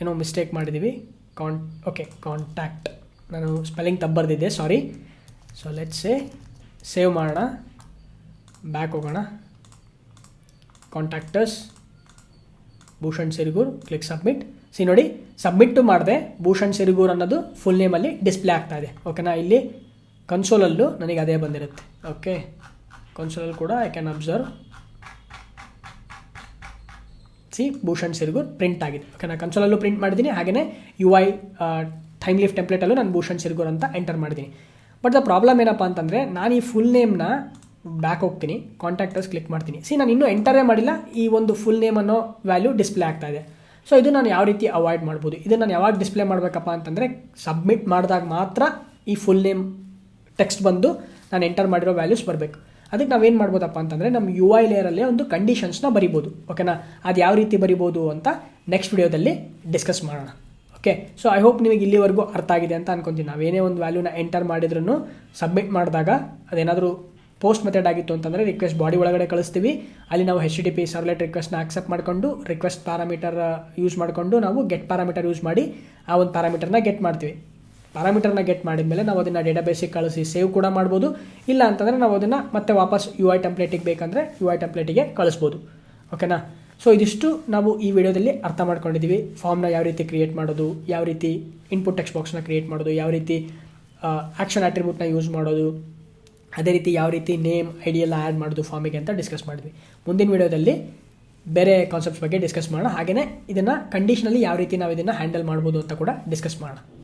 ಏನೋ ಮಿಸ್ಟೇಕ್ ಮಾಡಿದ್ದೀವಿ ಕಾನ್ ಓಕೆ ಕಾಂಟ್ಯಾಕ್ಟ್ ನಾನು ಸ್ಪೆಲ್ಲಿಂಗ್ ತಪ್ಪು ಸಾರಿ ಸೊ ಸೇ ಸೇವ್ ಮಾಡೋಣ. ಬ್ಯಾಕ್ ಹೋಗೋಣ. Contact us Bhushan Sirigur click submit see ನೋಡಿ ಸಬ್ಮಿಟ್ಟು ಮಾಡಿದೆ ಭೂಷಣ್ ಸಿರಿಗೂರ್ ಅನ್ನೋದು ಫುಲ್ ನೇಮಲ್ಲಿ ಡಿಸ್ಪ್ಲೇ ಆಗ್ತಾ ಇದೆ. ಓಕೆನಾ ಇಲ್ಲಿ ಕನ್ಸೋಲಲ್ಲೂ ನನಗೆ ಅದೇ ಬಂದಿರುತ್ತೆ. ಓಕೆ ಕನ್ಸೋಲಲ್ಲಿ ಕೂಡ I can observe see Bhushan Sirgur print ಆಗಿದೆ. ಓಕೆ ನಾನು ಕನ್ಸೋಲಲ್ಲೂ ಪ್ರಿಂಟ್ ಮಾಡಿದ್ದೀನಿ. ಹಾಗೆಯೇ ಯು ಐ ಟೈಮ್ ಲಿಫ್ಟ್ ಟೆಂಪ್ಲೇಟಲ್ಲೂ ನಾನು ಭೂಷಣ್ ಸಿರ್ಗೂರ್ ಅಂತ ಎಂಟರ್ ಮಾಡಿದ್ದೀನಿ. ಬಟ್ ದ ಪ್ರಾಬ್ಲಮ್ ಏನಪ್ಪ ಅಂತಂದರೆ, ನಾನು ಈ ಫುಲ್ ನೇಮ್ನ ಬ್ಯಾಕ್ ಹೋಗ್ತೀನಿ. ಕಾಂಟ್ಯಾಕ್ಟರ್ಸ್ ಕ್ಲಿಕ್ ಮಾಡ್ತೀನಿ. ಸಿ ನಾನು ಇನ್ನೂ ಎಂಟರೇ ಮಾಡಿಲ್ಲ. ಈ ಒಂದು ಫುಲ್ ನೇಮ್ ಅನ್ನೋ ವ್ಯಾಲ್ಯೂ ಡಿಸ್ಪ್ಲೇ ಆಗ್ತಾ ಇದೆ. ಸೊ ಇದು ನಾನು ಯಾವ ರೀತಿ ಅವಾಯ್ಡ್ ಮಾಡ್ಬೋದು? ಇದನ್ನು ನಾನು ಯಾವಾಗ ಡಿಸ್ಪ್ಲೇ ಮಾಡಬೇಕಪ್ಪ ಅಂತಂದರೆ ಸಬ್ಮಿಟ್ ಮಾಡಿದಾಗ ಮಾತ್ರ ಈ ಫುಲ್ ನೇಮ್ ಟೆಕ್ಸ್ಟ್ ಬಂದು ನಾನು ಎಂಟರ್ ಮಾಡಿರೋ ವ್ಯಾಲ್ಯೂಸ್ ಬರಬೇಕು. ಅದಕ್ಕೆ ನಾವೇನು ಮಾಡ್ಬೋದಪ್ಪ ಅಂತಂದರೆ ನಮ್ಮ ಯು ಐ ಲೇಯರಲ್ಲೇ ಒಂದು ಕಂಡೀಷನ್ಸ್ನ ಬರಿಬೋದು. ಓಕೆನಾ ಅದು ಯಾವ ರೀತಿ ಬರಿಬೋದು ಅಂತ ನೆಕ್ಸ್ಟ್ ವಿಡಿಯೋದಲ್ಲಿ ಡಿಸ್ಕಸ್ ಮಾಡೋಣ. ಓಕೆ ಸೊ ಐ ಹೋಪ್ ನಿಮಗೆ ಇಲ್ಲಿವರೆಗೂ ಅರ್ಥ ಆಗಿದೆ ಅಂತ ಅನ್ಕೊಂತೀನಿ. ನಾವೇನೇ ಒಂದು ವ್ಯಾಲ್ಯೂನ ಎಂಟರ್ ಮಾಡಿದ್ರೂ ಸಬ್ಮಿಟ್ ಮಾಡಿದಾಗ ಅದೇನಾದರೂ ಪೋಸ್ಟ್ ಮೆಥಡ್ ಆಗಿತ್ತು ಅಂತಂದರೆ ರಿಕ್ವೆಸ್ಟ್ ಬಾಡಿ ಒಳಗಡೆ ಕಳಿಸ್ತೀವಿ. ಅಲ್ಲಿ ನಾವು ಹೆಚ್ ಡಿ ಪಿ ಸರ್ಲೆಟ್ ರಿಕ್ವೆಸ್ಟ್ನ ಆಕ್ಸೆಪ್ಟ್ ಮಾಡಿಕೊಂಡು ರಿಕ್ವೆಸ್ಟ್ ಪ್ಯಾರಾಮೀಟರ್ ಯೂಸ್ ಮಾಡಿಕೊಂಡು ನಾವು ಗೆಟ್ ಪ್ಯಾರಾಮೀಟರ್ ಯೂಸ್ ಮಾಡಿ ಆ ಒಂದು ಪ್ಯಾರಾಮೀಟರ್ನ ಗೆಟ್ ಮಾಡ್ತೀವಿ. ಪ್ಯಾರಾಮೀಟರ್ನ ಗೆಟ್ ಮಾಡಿದ ಮೇಲೆ ನಾವು ಅದನ್ನು ಡೇಟಾಬೇಸಿಗೆ ಕಳಿಸಿ ಸೇವ್ ಕೂಡ ಮಾಡ್ಬೋದು. ಇಲ್ಲ ಅಂತಂದರೆ ನಾವು ಅದನ್ನು ಮತ್ತೆ ವಾಪಸ್ ಯು ಐ ಟೆಂಪ್ಲೇಟಿಗೆ ಬೇಕಂದರೆ ಯು ಐ ಟೆಂಪ್ಲೇಟಿಗೆ ಕಳಿಸ್ಬೋದು. ಓಕೆನಾ ಸೊ ಇದಿಷ್ಟು ನಾವು ಈ ವಿಡಿಯೋದಲ್ಲಿ ಅರ್ಥ ಮಾಡ್ಕೊಂಡಿದ್ದೀವಿ ಫಾರ್ಮ್ನ ಯಾವ ರೀತಿ ಕ್ರಿಯೇಟ್ ಮಾಡೋದು, ಯಾವ ರೀತಿ ಇನ್ಪುಟ್ ಟೆಕ್ಸ್ಟ್ ಬಾಕ್ಸ್ನ ಕ್ರಿಯೇಟ್ ಮಾಡೋದು, ಯಾವ ರೀತಿ ಆ್ಯಕ್ಷನ್ ಆಟ್ರಿಬ್ಯೂಟ್ನ ಯೂಸ್ ಮಾಡೋದು, ಅದೇ ರೀತಿ ಯಾವ ರೀತಿ ನೇಮ್ ಐಡಿಯೆಲ್ಲ ಆ್ಯಡ್ ಮಾಡೋದು ಫಾರ್ಮಿಗೆ ಅಂತ ಡಿಸ್ಕಸ್ ಮಾಡಿದ್ವಿ. ಮುಂದಿನ ವಿಡಿಯೋದಲ್ಲಿ ಬೇರೆ ಕಾನ್ಸೆಪ್ಟ್ಸ್ ಬಗ್ಗೆ ಡಿಸ್ಕಸ್ ಮಾಡೋಣ. ಹಾಗೆಯೇ ಇದನ್ನು ಕಂಡೀಷನಲ್ಲಿ ಯಾವ ರೀತಿ ನಾವು ಇದನ್ನು ಹ್ಯಾಂಡಲ್ ಮಾಡ್ಬೋದು ಅಂತ ಕೂಡ ಡಿಸ್ಕಸ್ ಮಾಡೋಣ.